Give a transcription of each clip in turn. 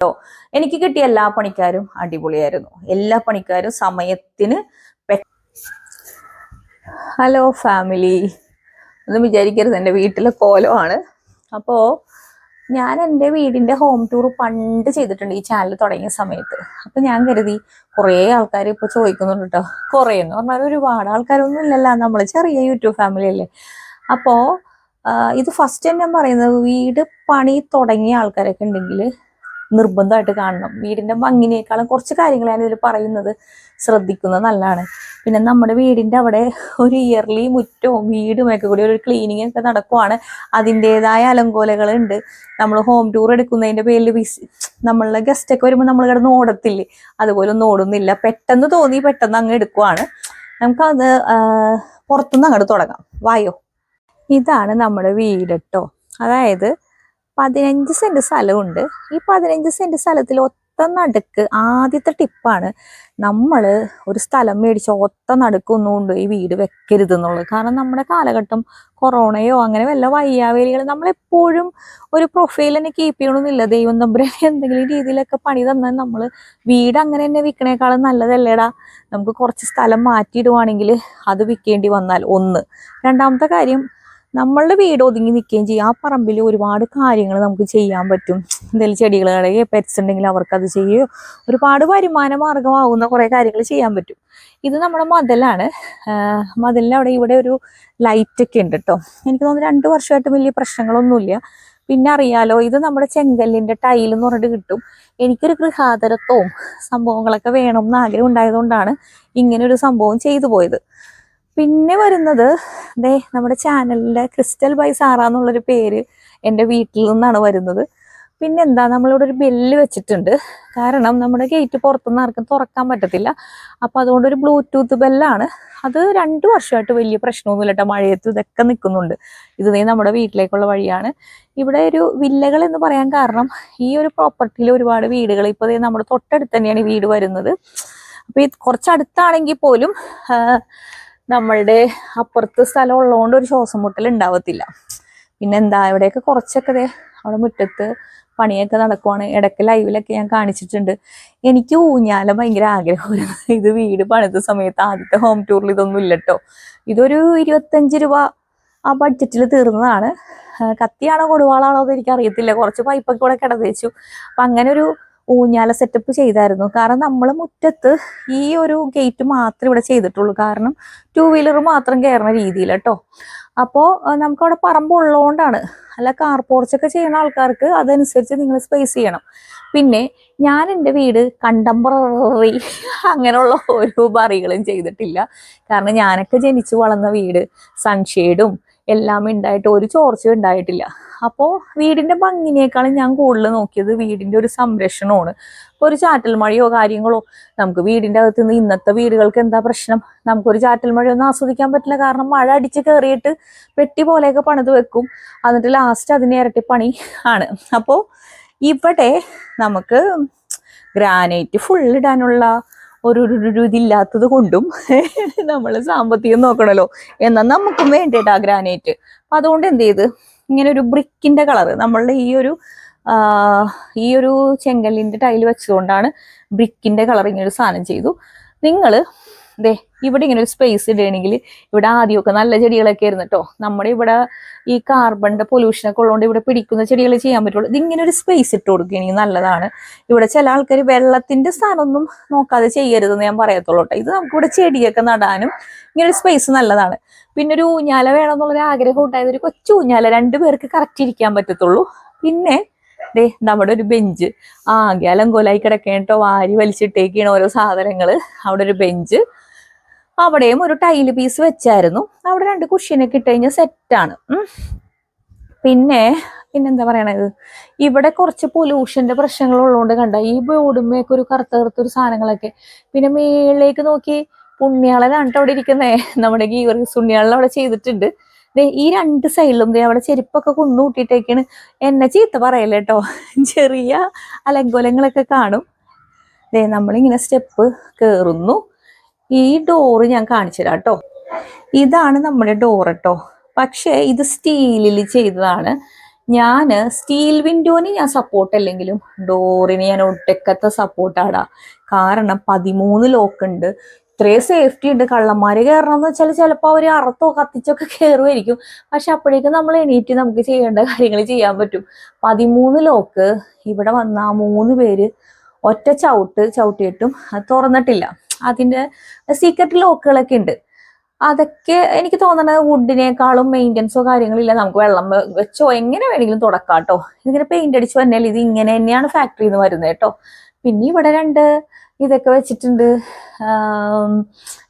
കേട്ടോ. എനിക്ക് കിട്ടിയ എല്ലാ പണിക്കാരും അടിപൊളിയായിരുന്നു. എല്ലാ പണിക്കാരും സമയത്തിന് ഹലോ ഫാമിലി ഒന്നും വിചാരിക്കരുത് എന്റെ വീട്ടിലെ കോലമാണ്. അപ്പോൾ ഞാൻ എന്റെ വീടിന്റെ ഹോം ടൂർ പണ്ട് ചെയ്തിട്ടുണ്ട് ഈ ചാനൽ തുടങ്ങിയ സമയത്ത്. അപ്പം ഞാൻ കരുതി കുറേ ആൾക്കാർ ഇപ്പോൾ ചോദിക്കുന്നുണ്ട് കേട്ടോ കുറേ എന്ന് പറഞ്ഞാൽ ഒരുപാട് ആൾക്കാരൊന്നും ഇല്ലല്ലോ നമ്മൾ ചെറിയ യൂട്യൂബ് ഫാമിലി അല്ലേ. അപ്പോൾ ഇത് ഫസ്റ്റ് ടൈം ഞാൻ പറയുന്നത് വീട് പണി തുടങ്ങിയ ആൾക്കാരൊക്കെ ഉണ്ടെങ്കിൽ നിർബന്ധമായിട്ട് കാണണം. വീടിന്റെ ഭംഗിനേക്കാളും കുറച്ച് കാര്യങ്ങളാണ് ഇതിൽ പറയുന്നത് ശ്രദ്ധിക്കുന്നത് നല്ലതാണ്. പിന്നെ നമ്മുടെ വീടിന്റെ അവിടെ ഒരു ഇയർലി മുറ്റോ വീടും ഒക്കെ കൂടി ഒരു ക്ലീനിങ് ഒക്കെ നടക്കുവാണ്. അതിന്റെതായ അലങ്കോലകളുണ്ട് നമ്മൾ ഹോം ടൂർ എടുക്കുന്നതിന്റെ പേരിൽ വിസ് നമ്മളുടെ ഗസ്റ്റ് ഒക്കെ വരുമ്പോൾ നമ്മൾ കിടന്ന് ഓടത്തില്ലേ? അതുപോലെ ഒന്നും ഓടുന്നില്ല. പെട്ടെന്ന് തോന്നി പെട്ടെന്ന് അങ്ങ് എടുക്കുവാണ്. നമുക്ക് അത് പുറത്തുനിന്ന് അങ്ങോട്ട് തുടങ്ങാം. വായോ. ഇതാണ് നമ്മുടെ വീട് കേട്ടോ അതായത് പതിനഞ്ച് സെന്റ് സ്ഥലമുണ്ട്. ഈ പതിനഞ്ച് സെന്റ് സ്ഥലത്തിൽ ഒത്ത നടുക്ക് ആദ്യത്തെ ടിപ്പാണ് നമ്മൾ ഒരു സ്ഥലം മേടിച്ച് ഒത്ത നടുക്കൊന്നും കൊണ്ട് ഈ വീട് വെക്കരുത് എന്നുള്ളത്. കാരണം നമ്മുടെ കാലഘട്ടം കൊറോണയോ അങ്ങനെ വല്ല വയ്യാവേലികൾ നമ്മളെപ്പോഴും ഒരു പ്രൊഫൈൽ തന്നെ കീപ്പ് ചെയ്യണമെന്നില്ല ദൈവം തമ്പുരാൻ എന്തെങ്കിലും രീതിയിലൊക്കെ പണി തന്നാൽ നമ്മൾ വീട് അങ്ങനെ തന്നെ വിൽക്കണേക്കാളും നല്ലതല്ലേടാ? നമുക്ക് കുറച്ച് സ്ഥലം മാറ്റിയിടുവാണെങ്കിൽ അത് വിൽക്കേണ്ടി വന്നാൽ ഒന്ന്. രണ്ടാമത്തെ കാര്യം നമ്മളുടെ വീട് ഒതുങ്ങി നിൽക്കുകയും ചെയ്യും. ആ പറമ്പിൽ ഒരുപാട് കാര്യങ്ങൾ നമുക്ക് ചെയ്യാൻ പറ്റും. എന്തെങ്കിലും ചെടികൾ പെറ്റ്സ് ഉണ്ടെങ്കിൽ അവർക്ക് അത് ചെയ്യുകയോ ഒരുപാട് വരുമാന മാർഗമാവുന്ന കുറേ കാര്യങ്ങൾ ചെയ്യാൻ പറ്റും. ഇത് നമ്മുടെ മതിലാണ്. മതിലിനവിടെ അവിടെ ഇവിടെ ഒരു ലൈറ്റൊക്കെ ഉണ്ട് കേട്ടോ എനിക്ക് തോന്നുന്നു രണ്ട് വർഷമായിട്ട് വലിയ പ്രശ്നങ്ങളൊന്നുമില്ല. പിന്നെ അറിയാലോ ഇത് നമ്മുടെ ചെങ്കല്ലിന്റെ ടൈൽ എന്ന് പറഞ്ഞിട്ട് കിട്ടും. എനിക്കൊരു ഗൃഹാതരത്വവും സംഭവങ്ങളൊക്കെ വേണം എന്ന് ആഗ്രഹം ഉണ്ടായതുകൊണ്ടാണ് ഇങ്ങനെ ഒരു സംഭവം ചെയ്തു പോയത്. പിന്നെ വരുന്നത് ദേ നമ്മുടെ ചാനലിന്റെ ക്രിസ്റ്റൽ ബൈ സാറ എന്നുള്ളൊരു പേര് എന്റെ വീട്ടിൽ നിന്നാണ് വരുന്നത്. പിന്നെ എന്താ നമ്മളിവിടെ ഒരു ബെല്ല് വെച്ചിട്ടുണ്ട്. കാരണം നമ്മുടെ ഗേറ്റ് പുറത്തുനിന്ന് ആർക്കും തുറക്കാൻ പറ്റത്തില്ല. അപ്പോൾ അതുകൊണ്ട് ഒരു ബ്ലൂടൂത്ത് ബെല്ലാണ്. അത് രണ്ടു വർഷമായിട്ട് വലിയ പ്രശ്നമൊന്നുമില്ല കേട്ടോ മഴയത്ത് ഇതൊക്കെ നിൽക്കുന്നുണ്ട്. ഇത് നമ്മുടെ വീട്ടിലേക്കുള്ള വഴിയാണ്. ഇവിടെ ഒരു വില്ലകൾ എന്ന് പറയാൻ കാരണം ഈ ഒരു പ്രോപ്പർട്ടിയിൽ ഒരുപാട് വീടുകൾ ഇപ്പൊ ദേ നമ്മുടെ തൊട്ടടുത്ത് തന്നെയാണ് ഈ വീട് വരുന്നത്. അപ്പോൾ ഈ കുറച്ചടുത്താണെങ്കിൽ പോലും നമ്മളുടെ അപ്പുറത്ത് സ്ഥലം ഉള്ളതുകൊണ്ട് ഒരു ശ്വാസം മുട്ടൽ ഉണ്ടാവത്തില്ല. പിന്നെന്താ ഇവിടെയൊക്കെ കുറച്ചൊക്കെ അവിടെ മുറ്റത്ത് പണിയൊക്കെ നടക്കുവാണ്. ഇടയ്ക്ക് ലൈവിലൊക്കെ ഞാൻ കാണിച്ചിട്ടുണ്ട്. എനിക്ക് ഊഞ്ഞാല ഭയങ്കര ആഗ്രഹമായിരുന്നു. ഇത് വീട് പണിത സമയത്ത് ആദ്യത്തെ ഹോം ടൂറിൽ ഇതൊന്നും ഇല്ല കേട്ടോ ഇതൊരു ഇരുപത്തഞ്ച് രൂപ ആ ബഡ്ജറ്റിൽ തീർന്നതാണ്. കത്തിയാണോ കൊടുവാളാണോ എന്ന് എനിക്ക് അറിയത്തില്ല കുറച്ച് പൈപ്പൊക്കെ കൂടെ കിടതേച്ചു അപ്പൊ അങ്ങനെ ഒരു ഊഞ്ഞാല സെറ്റപ്പ് ചെയ്തായിരുന്നു. കാരണം നമ്മൾ മുറ്റത്ത് ഈ ഒരു ഗേറ്റ് മാത്രമേ ഇവിടെ ചെയ്തിട്ടുള്ളൂ. കാരണം ടൂ വീലർ മാത്രം കയറുന്ന രീതിയിൽ കേട്ടോ അപ്പോൾ നമുക്കവിടെ പറമ്പുള്ളതുകൊണ്ടാണ് അല്ല കാർ പോർച്ചൊക്കെ ചെയ്യുന്ന ആൾക്കാർക്ക് അതനുസരിച്ച് നിങ്ങൾ സ്പേസ് ചെയ്യണം. പിന്നെ ഞാൻ എന്റെ വീട് കണ്ടംപററി അങ്ങനെയുള്ള ഓരോ ബറികളും ചെയ്തിട്ടില്ല. കാരണം ഞാനൊക്കെ ജനിച്ചു വളർന്ന വീട് സൺഷെയ്ഡും എല്ലാം ഉണ്ടായിട്ട് ഒരു ചോർച്ചയും ഉണ്ടായിട്ടില്ല. അപ്പോൾ വീടിന്റെ ഭംഗിനേക്കാളും ഞാൻ കൂടുതൽ നോക്കിയത് വീടിന്റെ ഒരു സംരക്ഷണമാണ്. ഇപ്പോൾ ഒരു ചാറ്റൽ മഴയോ കാര്യങ്ങളോ നമുക്ക് വീടിന്റെ അകത്ത് നിന്ന് ഇന്നത്തെ വീടുകൾക്ക് എന്താ പ്രശ്നം? നമുക്കൊരു ചാറ്റൽ മഴയൊന്നും ആസ്വദിക്കാൻ പറ്റില്ല. കാരണം മഴ അടിച്ച് കയറിയിട്ട് പെട്ടി പോലെയൊക്കെ പണിത് വെക്കും. എന്നിട്ട് ലാസ്റ്റ് അതിന് ഇരട്ടി പണി ആണ്. അപ്പോൾ ഇവിടെ നമുക്ക് ഗ്രാനൈറ്റ് ഫുൾ ഇടാനുള്ള ഒരു ഇതില്ലാത്തത് കൊണ്ടും നമ്മൾ സാമ്പത്തികം നോക്കണല്ലോ. എന്നാൽ നമുക്കും വേണ്ടേട്ടാ ഗ്രാനൈറ്റ് അതുകൊണ്ട് എന്ത് ചെയ്ത്? ഇങ്ങനെ ഒരു ബ്രിക്കിന്റെ കളർ നമ്മളുടെ ഈ ഒരു ഈ ഒരു ചെങ്കല്ലിന്റെ ടൈൽ വെച്ചതുകൊണ്ടാണ് ബ്രിക്കിന്റെ കളർ ഇങ്ങനെ ഒരു സാധനം ചെയ്തു. നിങ്ങൾ ദേ ഇവിടെ ഇങ്ങനെ ഒരു സ്പേസ് ഇടുകയാണെങ്കിൽ ഇവിടെ ആദ്യമൊക്കെ നല്ല ചെടികളൊക്കെ ആയിരുന്നു കേട്ടോ നമ്മുടെ ഇവിടെ ഈ കാർബണിന്റെ പൊല്യൂഷൻ ഒക്കെ ഉള്ളതുകൊണ്ട് ഇവിടെ പിടിക്കുന്ന ചെടികൾ ചെയ്യാൻ പറ്റുള്ളൂ. ഇതിങ്ങനെ ഒരു സ്പേസ് ഇട്ട് കൊടുക്കുകയാണെങ്കിൽ നല്ലതാണ്. ഇവിടെ ചില ആൾക്കാർ വെള്ളത്തിന്റെ സ്ഥാനമൊന്നും നോക്കാതെ ചെയ്യരുതെന്ന് ഞാൻ പറയത്തുള്ളൂ കേട്ടോ ഇത് നമുക്കിവിടെ ചെടിയൊക്കെ നടാനും ഇങ്ങനെ ഒരു സ്പേസ് നല്ലതാണ്. പിന്നെ ഒരു ഊഞ്ഞാല വേണം എന്നുള്ളൊരു ആഗ്രഹം ഉണ്ടായത് ഒരു കൊച്ചു ഊഞ്ഞാല രണ്ടു പേർക്ക് കറക്റ്റ് ഇരിക്കാൻ പറ്റത്തുള്ളൂ. പിന്നെ ദേ നമ്മുടെ ഒരു ബെഞ്ച് ആകെ അലങ്കോലായി കിടക്കേണ്ടോ വാരി വലിച്ചിട്ടേക്കാണ് ഓരോ സാധനങ്ങൾ. അവിടെ ഒരു ബെഞ്ച് അവിടെയും ഒരു ടൈൽ പീസ് വെച്ചായിരുന്നു. അവിടെ രണ്ട് കുഷ്യനൊക്കെ ഇട്ട് കഴിഞ്ഞാൽ സെറ്റാണ് പിന്നെ പിന്നെന്താ പറയണത്? ഇവിടെ കുറച്ച് പൊല്യൂഷന്റെ പ്രശ്നങ്ങൾ ഉള്ളതുകൊണ്ട് കണ്ട? ഈ ബോർഡുമ്മയൊക്കെ ഒരു കറുത്ത കറുത്തൊരു സാധനങ്ങളൊക്കെ. പിന്നെ മേളിലേക്ക് നോക്കി പുണ്യാളനാണ് കേട്ടോ അവിടെ ഇരിക്കുന്നേ. നമ്മുടെ ഗീവർഗീസ് പുണ്യാളൻ അവിടെ ചെയ്തിട്ടുണ്ട്. ദേ ഈ രണ്ട് സൈഡിലും ദേ അവിടെ ചെരുപ്പൊക്കെ കുന്നുകൂട്ടിയിട്ടേക്കാണ് എന്നെ ചീത്ത പറയല്ലേ കേട്ടോ? ചെറിയ അലങ്കോലങ്ങളൊക്കെ കാണും. ദേ നമ്മളിങ്ങനെ സ്റ്റെപ്പ് കയറുന്നു ഈ ഡോറ് ഞാൻ കാണിച്ചു തരാം കേട്ടോ. ഇതാണ് നമ്മുടെ ഡോർ കേട്ടോ. പക്ഷേ ഇത് സ്റ്റീലിൽ ചെയ്തതാണ്. ഞാൻ സ്റ്റീൽ വിൻഡോന് ഞാൻ സപ്പോർട്ട് അല്ലെങ്കിലും ഡോറിന് ഞാൻ ഒട്ടക്കത്തെ സപ്പോർട്ടാടാ കാരണം പതിമൂന്ന് ലോക്ക് ഉണ്ട്. ഇത്രയും സേഫ്റ്റി ഉണ്ട്. കള്ളന്മാര് കയറണം എന്ന് വെച്ചാൽ ചിലപ്പോൾ അവർ അറത്തോ കത്തിച്ചൊക്കെ കയറുമായിരിക്കും പക്ഷെ അപ്പോഴേക്കും നമ്മൾ എണീറ്റ് നമുക്ക് ചെയ്യേണ്ട കാര്യങ്ങൾ ചെയ്യാൻ പറ്റും. പതിമൂന്ന് ലോക്ക് ഇവിടെ വന്ന മൂന്ന് പേര് ഒറ്റ ചവിട്ട് ചവിട്ടിയിട്ടും അത് തുറന്നിട്ടില്ല. അതിന്റെ സീക്രട്ട് ലോക്കുകളൊക്കെ ഉണ്ട്. അതൊക്കെ എനിക്ക് തോന്നുന്നത് വുഡിനേക്കാളും മെയിന്റനൻസോ കാര്യങ്ങളില്ല. നമുക്ക് വെള്ളം വെച്ചോ എങ്ങനെ വേണമെങ്കിലും തുടക്കാം കേട്ടോ ഇതിങ്ങനെ പെയിന്റ് അടിച്ച് വന്നാൽ ഇത് ഇങ്ങനെ തന്നെയാണ് ഫാക്ടറിന്ന് വരുന്നത് കേട്ടോ. പിന്നെ ഇവിടെ രണ്ട് ഇതൊക്കെ വെച്ചിട്ടുണ്ട്.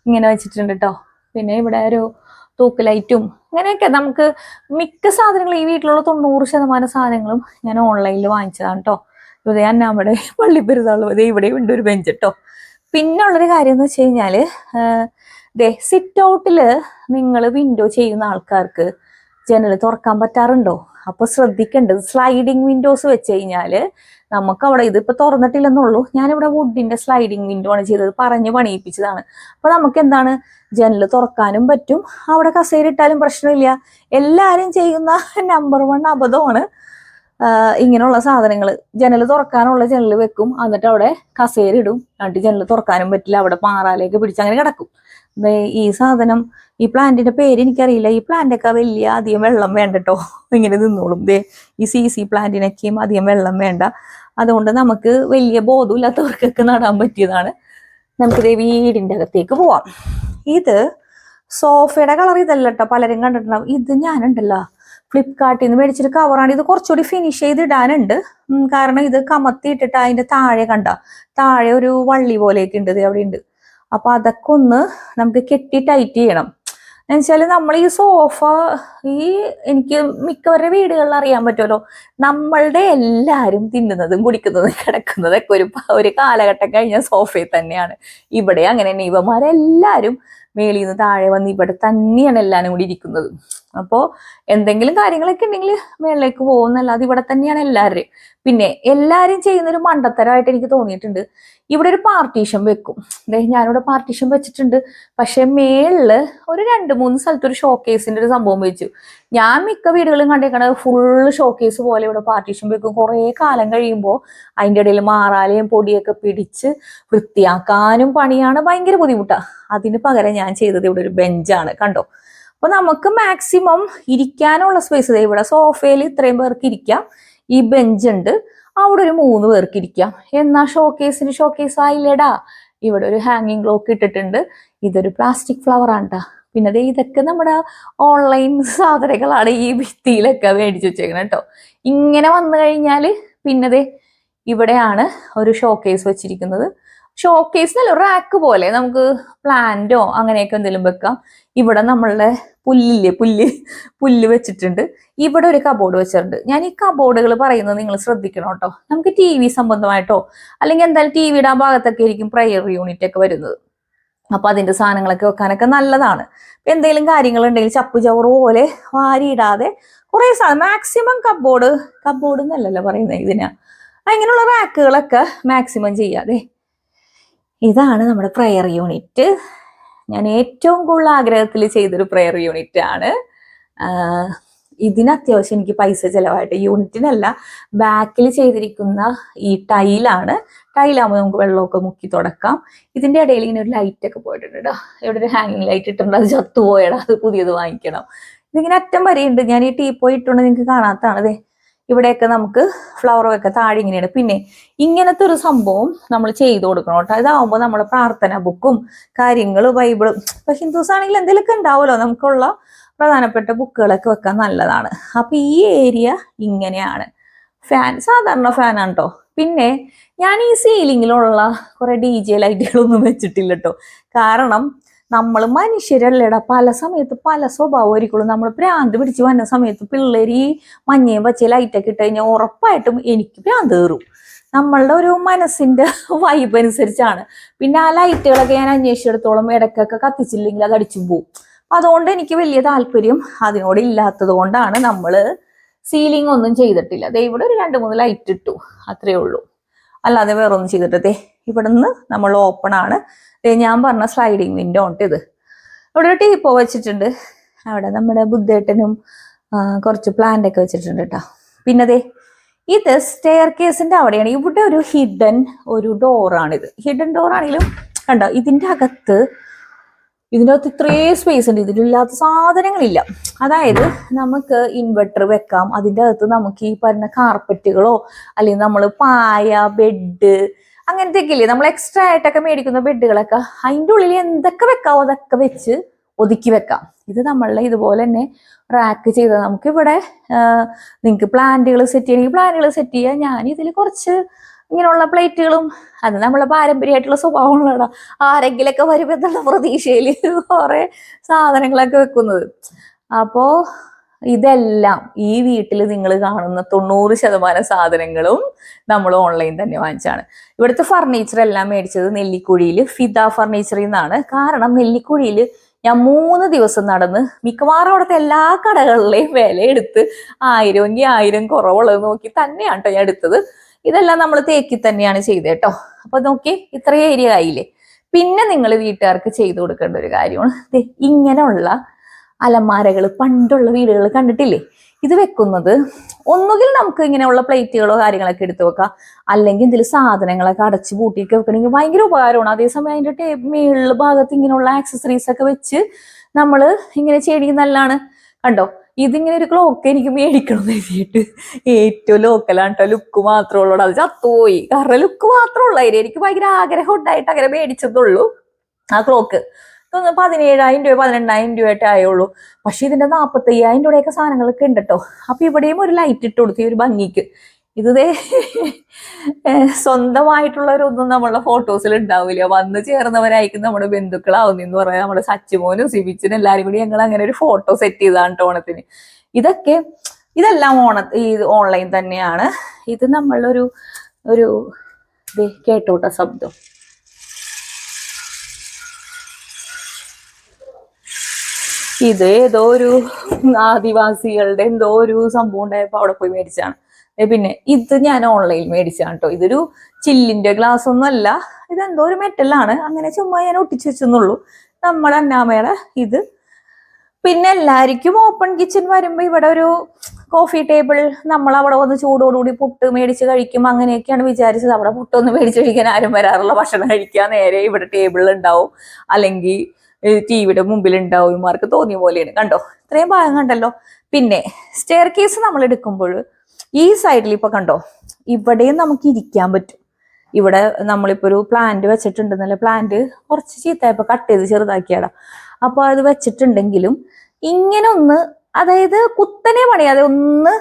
ഇങ്ങനെ വെച്ചിട്ടുണ്ട് കേട്ടോ പിന്നെ ഇവിടെ ഒരു തൂക്ക് ലൈറ്റും അങ്ങനെയൊക്കെ നമുക്ക് മിക്ക സാധനങ്ങളും ഈ വീട്ടിലുള്ള തൊണ്ണൂറ് ശതമാനം സാധനങ്ങളും ഞാൻ ഓൺലൈനിൽ വാങ്ങിച്ചതാണ് കേട്ടോ ഇവിടെ ഞാൻ നമ്മുടെ പള്ളി പെരുന്നാൾ ദേ ഇവിടെ ഉണ്ട് ഒരു ബെഞ്ച് കേട്ടോ പിന്നെ ഉള്ളൊരു കാര്യം എന്ന് വെച്ച് കഴിഞ്ഞാൽ ദേ സിറ്റ് ഔട്ടിൽ നിങ്ങൾ വിൻഡോ ചെയ്യുന്ന ആൾക്കാർക്ക് ജനൽ തുറക്കാൻ പറ്റാറുണ്ടോ? അപ്പൊ ശ്രദ്ധിക്കേണ്ടത് സ്ലൈഡിങ് വിൻഡോസ് വെച്ച് കഴിഞ്ഞാൽ നമുക്ക് അവിടെ ഇതിപ്പോ തുറന്നിട്ടില്ലെന്നുള്ളൂ. ഞാനിവിടെ വുഡിന്റെ സ്ലൈഡിങ് വിൻഡോ ആണ് ചെയ്തത്. പറഞ്ഞ് പണിയിപ്പിച്ചതാണ്. അപ്പൊ നമുക്ക് എന്താണ് ജനൽ തുറക്കാനും പറ്റും. അവിടെ കസേര ഇട്ടാലും പ്രശ്നമില്ല. എല്ലാരും ചെയ്യുന്ന നമ്പർ വൺ അബദ്ധമാണ്. ഇങ്ങനെയുള്ള സാധനങ്ങൾ ജനൽ തുറക്കാനുള്ള ജനൽ വെക്കും. എന്നിട്ട് അവിടെ കസേര ഇടും. എന്നിട്ട് ജനൽ തുറക്കാനും പറ്റില്ല. അവിടെ പാറാലേക്ക് പിടിച്ച് അങ്ങനെ കിടക്കും. ഈ സാധനം ഈ പ്ലാന്റിന്റെ പേര് എനിക്കറിയില്ല. ഈ പ്ലാന്റൊക്കെ വലിയ അധികം വെള്ളം വേണ്ടട്ടോ. ഇങ്ങനെ നിന്നോളും. ദേ ഈ സി സി പ്ലാന്റിനൊക്കെയും അധികം വെള്ളം വേണ്ട. അതുകൊണ്ട് നമുക്ക് വലിയ ബോധമില്ലാത്തവർക്കൊക്കെ നടാൻ പറ്റിയതാണ്. നമുക്ക് ദേ വീടിന്റെ അകത്തേക്ക് പോവാം. ഇത് സോഫയുടെ കളർ ഇതല്ലട്ടോ പലരും കണ്ടിട്ടുണ്ടാവും. ഇത് ഞാനുണ്ടല്ലോ. ഫ്ലിപ്കാർട്ടിൽ നിന്ന് മേടിച്ചൊരു കവറാണ് ഇത് കുറച്ചുകൂടി ഫിനിഷ് ചെയ്ത് ഇടാനുണ്ട് കാരണം ഇത് കമത്തി ഇട്ടിട്ട് അതിന്റെ താഴെ കണ്ട താഴെ ഒരു വള്ളി പോലെയൊക്കെ ഉണ്ട് അവിടെ ഉണ്ട് അപ്പൊ അതൊക്കെ ഒന്ന് നമുക്ക് കെട്ടി ടൈറ്റ് ചെയ്യണം. എന്നുവെച്ചാൽ നമ്മൾ ഈ സോഫ ഈ എനിക്ക് മിക്കവരുടെ വീടുകളിൽ അറിയാൻ പറ്റുമല്ലോ നമ്മളുടെ എല്ലാവരും തിന്നുന്നതും കുടിക്കുന്നതും കിടക്കുന്നതൊക്കെ ഒരു ഒരു കാലഘട്ടം കഴിഞ്ഞ സോഫയിൽ തന്നെയാണ്. ഇവിടെ അങ്ങനെ തന്നെ മേളിൽ നിന്ന് താഴെ വന്ന് ഇവിടെ തന്നെയാണ് എല്ലാവരും കൂടി ഇരിക്കുന്നത്. അപ്പോൾ എന്തെങ്കിലും കാര്യങ്ങളൊക്കെ ഉണ്ടെങ്കിൽ മേളിലേക്ക് പോകുന്നല്ലാതെ ഇവിടെ തന്നെയാണ് എല്ലാവരും. പിന്നെ എല്ലാവരും ചെയ്യുന്നൊരു മണ്ടത്തരമായിട്ട് എനിക്ക് തോന്നിയിട്ടുണ്ട്. ഇവിടെ ഒരു പാർട്ടീഷൻ വെക്കും. ഞാനിവിടെ പാർട്ടീഷൻ വെച്ചിട്ടുണ്ട്. പക്ഷെ മേളിൽ ഒരു രണ്ട് മൂന്ന് സ്ഥലത്ത് ഒരു ഷോക്കേസിന്റെ ഒരു സംഭവം വെച്ചു. ഞാൻ മിക്ക വീടുകളും കണ്ടേക്കണത് ഫുള്ള് ഷോക്കേസ് പോലെ ഇവിടെ പാർട്ടീഷൻ വെക്കും. കുറേ കാലം കഴിയുമ്പോൾ അതിന്റെ ഇടയിൽ മാറാലയും പൊടിയൊക്കെ പിടിച്ച് വൃത്തിയാക്കാനും പണിയാണ് ഭയങ്കര ബുദ്ധിമുട്ടാണ് അതിന് പകരം ഞാൻ ചെയ്തത് ഇവിടെ ഒരു ബെഞ്ചാണ് കണ്ടോ? അപ്പൊ നമുക്ക് മാക്സിമം ഇരിക്കാനുള്ള സ്പേസ് ഇവിടെ സോഫയിൽ ഇത്രയും പേർക്ക് ഇരിക്കാം. ഈ ബെഞ്ച് ഉണ്ട്. അവിടെ ഒരു മൂന്ന് പേർക്ക് ഇരിക്കാം. എന്നാ ഷോക്കേസിന് ഷോക്കേസ് ആയില്ലേടാ. ഇവിടെ ഒരു ഹാങ്ങിങ് ക്ലോക്ക് ഇട്ടിട്ടുണ്ട്. ഇതൊരു പ്ലാസ്റ്റിക് ഫ്ലവർ ആണ്. പിന്നെ അതേ ഇതൊക്കെ നമ്മുടെ ഓൺലൈൻ സാധനങ്ങളാണ് ഈ ഭിത്തിയിലൊക്കെ മേടിച്ചു വെച്ചേക്കുന്നത് കേട്ടോ ഇങ്ങനെ വന്നു കഴിഞ്ഞാൽ പിന്നെ ദേ ഇവിടെയാണ് ഒരു ഷോക്കേസ് വെച്ചിരിക്കുന്നത്. ഷോക്കേസ് അല്ല റാക്ക് പോലെ. നമുക്ക് പ്ലാന്റോ അങ്ങനെയൊക്കെ എന്തെങ്കിലും വെക്കാം. ഇവിടെ നമ്മളുടെ പുല്ലില്ലേ പുല്ല് പുല്ല് വെച്ചിട്ടുണ്ട്. ഇവിടെ ഒരു കബോർഡ് വെച്ചിട്ടുണ്ട്. ഞാൻ ഈ കബോർഡുകൾ പറയുന്നത് നിങ്ങൾ ശ്രദ്ധിക്കണം കേട്ടോ നമുക്ക് ടി വി സംബന്ധമായിട്ടോ അല്ലെങ്കിൽ എന്തായാലും ടി വിയുടെ ആ ഭാഗത്തൊക്കെ ആയിരിക്കും പ്രയർ യൂണിറ്റ് ഒക്കെ വരുന്നത്. അപ്പൊ അതിന്റെ സാധനങ്ങളൊക്കെ വെക്കാനൊക്കെ നല്ലതാണ്. എന്തെങ്കിലും കാര്യങ്ങൾ ഉണ്ടെങ്കിൽ ചപ്പു ചവറ് പോലെ വാരിയിടാതെ കുറെ സാധനം മാക്സിമം കബോർഡ് കബോർഡ് എന്നല്ലല്ലോ പറയുന്നത് ഇതിനാ. അങ്ങനെയുള്ള റാക്കുകളൊക്കെ മാക്സിമം ചെയ്യാതെ ഇതാണ് നമ്മുടെ പ്രയർ യൂണിറ്റ് ഞാൻ ഏറ്റവും കൂടുതൽ ആഗ്രഹത്തിൽ ചെയ്തൊരു പ്രയർ യൂണിറ്റ് ആണ്. ഇതിന് അത്യാവശ്യം എനിക്ക് പൈസ ചിലവായിട്ട്. യൂണിറ്റിനല്ല ബാക്കിൽ ചെയ്തിരിക്കുന്ന ഈ ടൈലാണ്. ടൈലാകുമ്പോൾ നമുക്ക് വെള്ളമൊക്കെ മുക്കി തുടക്കാം. ഇതിന്റെ ഇടയിൽ ഇങ്ങനെ ഒരു ലൈറ്റൊക്കെ പോയിട്ടുണ്ട് കേട്ടോ ഇവിടെ ഒരു ഹാങ്ങിങ് ലൈറ്റ് ഇട്ടിട്ടുണ്ട്. അത് ചത്തുപോയടാ. അത് പുതിയത് വാങ്ങിക്കണം. ഇതിങ്ങനെ അറ്റം വരെയുണ്ട്. ഞാൻ ഈ ടീ പോയി ഇട്ടുകൊണ്ട് നിങ്ങൾക്ക് കാണാത്തതാണ് അതെ ഇവിടെയൊക്കെ നമുക്ക് ഫ്ലവർ ഒക്കെ താഴെ ഇങ്ങനെയാണ്. പിന്നെ ഇങ്ങനത്തെ ഒരു സംഭവം നമ്മൾ ചെയ്തു കൊടുക്കണം കേട്ടോ ഇതാവുമ്പോൾ നമ്മുടെ പ്രാർത്ഥന ബുക്കും കാര്യങ്ങളും ബൈബിളും. ഇപ്പൊ ഹിന്ദുസ് ആണെങ്കിൽ എന്തെങ്കിലുമൊക്കെ ഉണ്ടാവുമല്ലോ. നമുക്കുള്ള പ്രധാനപ്പെട്ട ബുക്കുകളൊക്കെ വെക്കാൻ നല്ലതാണ്. അപ്പൊ ഈ ഏരിയ ഇങ്ങനെയാണ്. ഫാൻ സാധാരണ ഫാനാണ് കേട്ടോ പിന്നെ ഞാൻ ഈ സീലിങ്ങിലുള്ള കുറെ ഡി ജെ ലൈറ്റുകളൊന്നും വെച്ചിട്ടില്ല കേട്ടോ കാരണം നമ്മൾ മനുഷ്യരല്ലേടാ. പല സമയത്ത് പല സ്വഭാവമായിരിക്കുള്ളൂ. നമ്മൾ പ്രാന്ത് പിടിച്ച് വന്ന സമയത്ത് പിള്ളേർ ഈ മഞ്ഞയും പച്ച ലൈറ്റൊക്കെ ഇട്ട് കഴിഞ്ഞാൽ ഉറപ്പായിട്ടും എനിക്ക് ഭ്രാന്ത് കയറും. നമ്മളുടെ ഒരു മനസ്സിന്റെ വൈബ് അനുസരിച്ചാണ്. പിന്നെ ആ ലൈറ്റുകളൊക്കെ ഞാൻ അന്വേഷിച്ചിടത്തോളം ഇടയ്ക്കൊക്കെ കത്തിച്ചില്ലെങ്കിൽ അത് അടിച്ചു പോവും. അതുകൊണ്ട് എനിക്ക് വലിയ താല്പര്യം അതിനോട് ഇല്ലാത്തത് കൊണ്ടാണ് നമ്മൾ സീലിംഗ് ഒന്നും ചെയ്തിട്ടില്ല. ദേ ഇവിടെ ഒരു രണ്ട് മൂന്ന് ലൈറ്റ് ഇട്ടു അത്രേ ഉള്ളൂ. അല്ലാതെ വേറെ ഒന്നും ചെയ്തിട്ട് ദേ ഇവിടെ നിന്ന് നമ്മൾ ഓപ്പൺ ആണ്. ദേ ഞാൻ പറഞ്ഞ സ്ലൈഡിങ് വിൻഡോ ഉണ്ട് ഇത്. ഇവിടെ ഒരു ടീപ്പോ വെച്ചിട്ടുണ്ട്. അവിടെ നമ്മുടെ ബുദ്ധേട്ടനും കുറച്ച് പ്ലാന്റ് ഒക്കെ വെച്ചിട്ടുണ്ട് കേട്ടോ. പിന്നെ ദേ ഇത് സ്റ്റെയർ കേസിന്റെ അവിടെയാണ്. ഇവിടെ ഒരു ഹിഡൻ ഒരു ഡോറാണിത് ഹിഡൻ ഡോർ ആണെങ്കിലും കണ്ടോ ഇതിന്റെ അകത്ത് ഇതിന്റെ അകത്ത് ഇത്രയും സ്പേസ് ഉണ്ട്. ഇതിലില്ലാത്ത സാധനങ്ങളില്ല. അതായത് നമുക്ക് ഇൻവെർട്ടർ വെക്കാം. അതിന്റെ അകത്ത് നമുക്ക് ഈ പറഞ്ഞ കാർപ്പറ്റുകളോ അല്ലെങ്കിൽ നമ്മൾ പായ ബെഡ് അങ്ങനത്തെ ഒക്കെ ഇല്ലേ? നമ്മൾ എക്സ്ട്രാ ആയിട്ടൊക്കെ മേടിക്കുന്ന ബെഡുകളൊക്കെ അതിന്റെ ഉള്ളിൽ എന്തൊക്കെ വെക്കാവോ അതൊക്കെ വെച്ച് ഒതുക്കി വെക്കാം. ഇത് നമ്മളുടെ ഇതുപോലെ തന്നെ റാക്ക് ചെയ്ത് നമുക്ക് ഇവിടെ നിങ്ങൾക്ക് പ്ലാന്റുകൾ സെറ്റ് ചെയ്യണമെങ്കിൽ പ്ലാന്റുകൾ സെറ്റ് ചെയ്യാം ഞാൻ ഇതിൽ കുറച്ച് ഇങ്ങനെയുള്ള പ്ലേറ്റുകളും അത് നമ്മളെ പാരമ്പര്യമായിട്ടുള്ള സ്വഭാവങ്ങളാണ് ആരെങ്കിലൊക്കെ വരും എന്നുള്ള പ്രതീക്ഷയിൽ കുറെ സാധനങ്ങളൊക്കെ വെക്കുന്നത്. അപ്പോ ഇതെല്ലാം ഈ വീട്ടിൽ നിങ്ങൾ കാണുന്ന തൊണ്ണൂറ് ശതമാനം സാധനങ്ങളും നമ്മൾ ഓൺലൈൻ തന്നെ വാങ്ങിച്ചാണ്. ഇവിടുത്തെ ഫർണിച്ചർ എല്ലാം മേടിച്ചത് നെല്ലിക്കുഴിയിൽ ഫിദ ഫർണിച്ചറിൽ നിന്നാണ് കാരണം നെല്ലിക്കുഴിയിൽ ഞാൻ മൂന്ന് ദിവസം നടന്ന് മിക്കവാറും അവിടുത്തെ എല്ലാ കടകളിലെയും വിലയെടുത്ത് എടുത്ത് ആയിരം ആയിരം കുറവുള്ളത് നോക്കി തന്നെയാണ് കേട്ടോ ഞാൻ എടുത്തത്. ഇതെല്ലാം നമ്മൾ തേക്കി തന്നെയാണ് ചെയ്തത് കേട്ടോ. അപ്പൊ നോക്കി ഇത്രയും ഏരിയ ആയില്ലേ? പിന്നെ നിങ്ങൾ വീട്ടുകാർക്ക് ചെയ്തു കൊടുക്കേണ്ട ഒരു കാര്യമാണ്. ഇങ്ങനെയുള്ള അലമാരകൾ പണ്ടുള്ള വീടുകൾ കണ്ടിട്ടില്ലേ? ഇത് വെക്കുന്നത് ഒന്നുകിൽ നമുക്ക് ഇങ്ങനെയുള്ള പ്ലേറ്റുകളോ കാര്യങ്ങളൊക്കെ എടുത്തു വെക്കാം. അല്ലെങ്കിൽ ഇതിൽ സാധനങ്ങളൊക്കെ അടച്ച് പൂട്ടിയൊക്കെ വെക്കണമെങ്കിൽ ഭയങ്കര ഉപകാരമാണ്. അതേസമയം അതിന്റെ ടേബ് മേളിൽ ഭാഗത്ത് ഇങ്ങനെയുള്ള ആക്സസറീസ് ഒക്കെ വെച്ച് നമ്മൾ ഇങ്ങനെ ചെടി നല്ലതാണ് കണ്ടോ? ഇതിങ്ങനെ ഒരു ക്ലോക്ക് എനിക്ക് മേടിക്കണം എന്ന് എഴുതിയിട്ട് ഏറ്റവും ലോക്കലാണ് കേട്ടോ ലുക്ക് മാത്രമേ ഉള്ളൂ. അത് ചത്തുപോയി. കാരണം ലുക്ക് മാത്രമേ ഉള്ളായിരുന്നു എനിക്ക് ഭയങ്കര ആഗ്രഹം ഉണ്ടായിട്ട് അങ്ങനെ മേടിച്ചതുള്ളൂ. ആ ക്ലോക്ക് തോന്നുന്നു പതിനേഴായിരം രൂപ പതിനെണ്ണായിരം രൂപയായിട്ട് ആയുള്ളൂ. പക്ഷെ ഇതിന്റെ നാൽപ്പത്തയ്യായിരം രൂപയൊക്കെ സാധനങ്ങളൊക്കെ ഉണ്ട് കേട്ടോ അപ്പൊ ഇവിടെയും ഒരു ലൈറ്റ് ഇട്ട് കൊടുത്തു. ഈ ഒരു ഭംഗിക്ക്. ഇത് സ്വന്തമായിട്ടുള്ളവരൊന്നും നമ്മളുടെ ഫോട്ടോസിൽ ഉണ്ടാവില്ല വന്ന് ചേർന്നവരായിരിക്കും നമ്മുടെ ബന്ധുക്കളാവുന്നെന്ന് പറയാം. നമ്മുടെ സച്ചിമോനും സിബിച്ചിനും എല്ലാവരും കൂടി ഞങ്ങൾ അങ്ങനെ ഒരു ഫോട്ടോ സെറ്റ് ചെയ്താണ് ഓണത്തിന്. ഇതൊക്കെ ഇതെല്ലാം ഓണ ഈ ഓൺലൈൻ തന്നെയാണ്. ഇത് നമ്മളൊരു ഒരു കേട്ടോട്ട ശബ്ദം. ഇത് ഏതോ ഒരു ആദിവാസികളുടെ എന്തോ ഒരു സംഭവം ഉണ്ടായപ്പോ അവിടെ പോയി മേടിച്ചാണ് പിന്നെ ഇത് ഞാൻ ഓൺലൈനിൽ മേടിച്ചാണ് കേട്ടോ ഇതൊരു ചില്ലിന്റെ ഗ്ലാസ് ഒന്നും അല്ല. ഇതെന്തോ ഒരു മെറ്റലാണ് അങ്ങനെ ചുമ്മാ ഞാൻ ഒട്ടിച്ചു വെച്ചെന്നുള്ളൂ. നമ്മുടെ അന്നാമയുടെ ഇത്. പിന്നെ എല്ലാവർക്കും ഓപ്പൺ കിച്ചൺ വരുമ്പോൾ ഇവിടെ ഒരു കോഫി ടേബിൾ നമ്മൾ അവിടെ വന്ന് ചൂടോടുകൂടി പുട്ട് മേടിച്ച് കഴിക്കും അങ്ങനെയൊക്കെയാണ് വിചാരിച്ചത്. അവിടെ പുട്ടൊന്നും മേടിച്ച് കഴിക്കാൻ ആരും വരാറുള്ള ഭക്ഷണം കഴിക്കാൻ നേരെ ഇവിടെ ടേബിളിൽ ഉണ്ടാവും. അല്ലെങ്കിൽ ടി വിയുടെ മുമ്പിൽ ഉണ്ടാവും. ഇമാർക്ക് തോന്നിയ പോലെയാണ്. കണ്ടോ? ഇത്രയും ഭാഗം കണ്ടല്ലോ. പിന്നെ സ്റ്റെയർ കേസ് നമ്മൾ എടുക്കുമ്പോൾ ഈ സൈഡിൽ ഇപ്പൊ കണ്ടോ? ഇവിടെയും നമുക്ക് ഇരിക്കാൻ പറ്റും. ഇവിടെ നമ്മളിപ്പോ ഒരു പ്ലാന്റ് വെച്ചിട്ടുണ്ടെന്നല്ല? പ്ലാന്റ് കുറച്ച് ചീത്തയപ്പോ കട്ട് ചെയ്ത് ചെറുതാക്കിയാടാ അപ്പൊ അത് വെച്ചിട്ടുണ്ടെങ്കിലും ഇങ്ങനെ ഒന്ന് അതായത് കുത്തനെ പണിയാതെ ഒന്ന്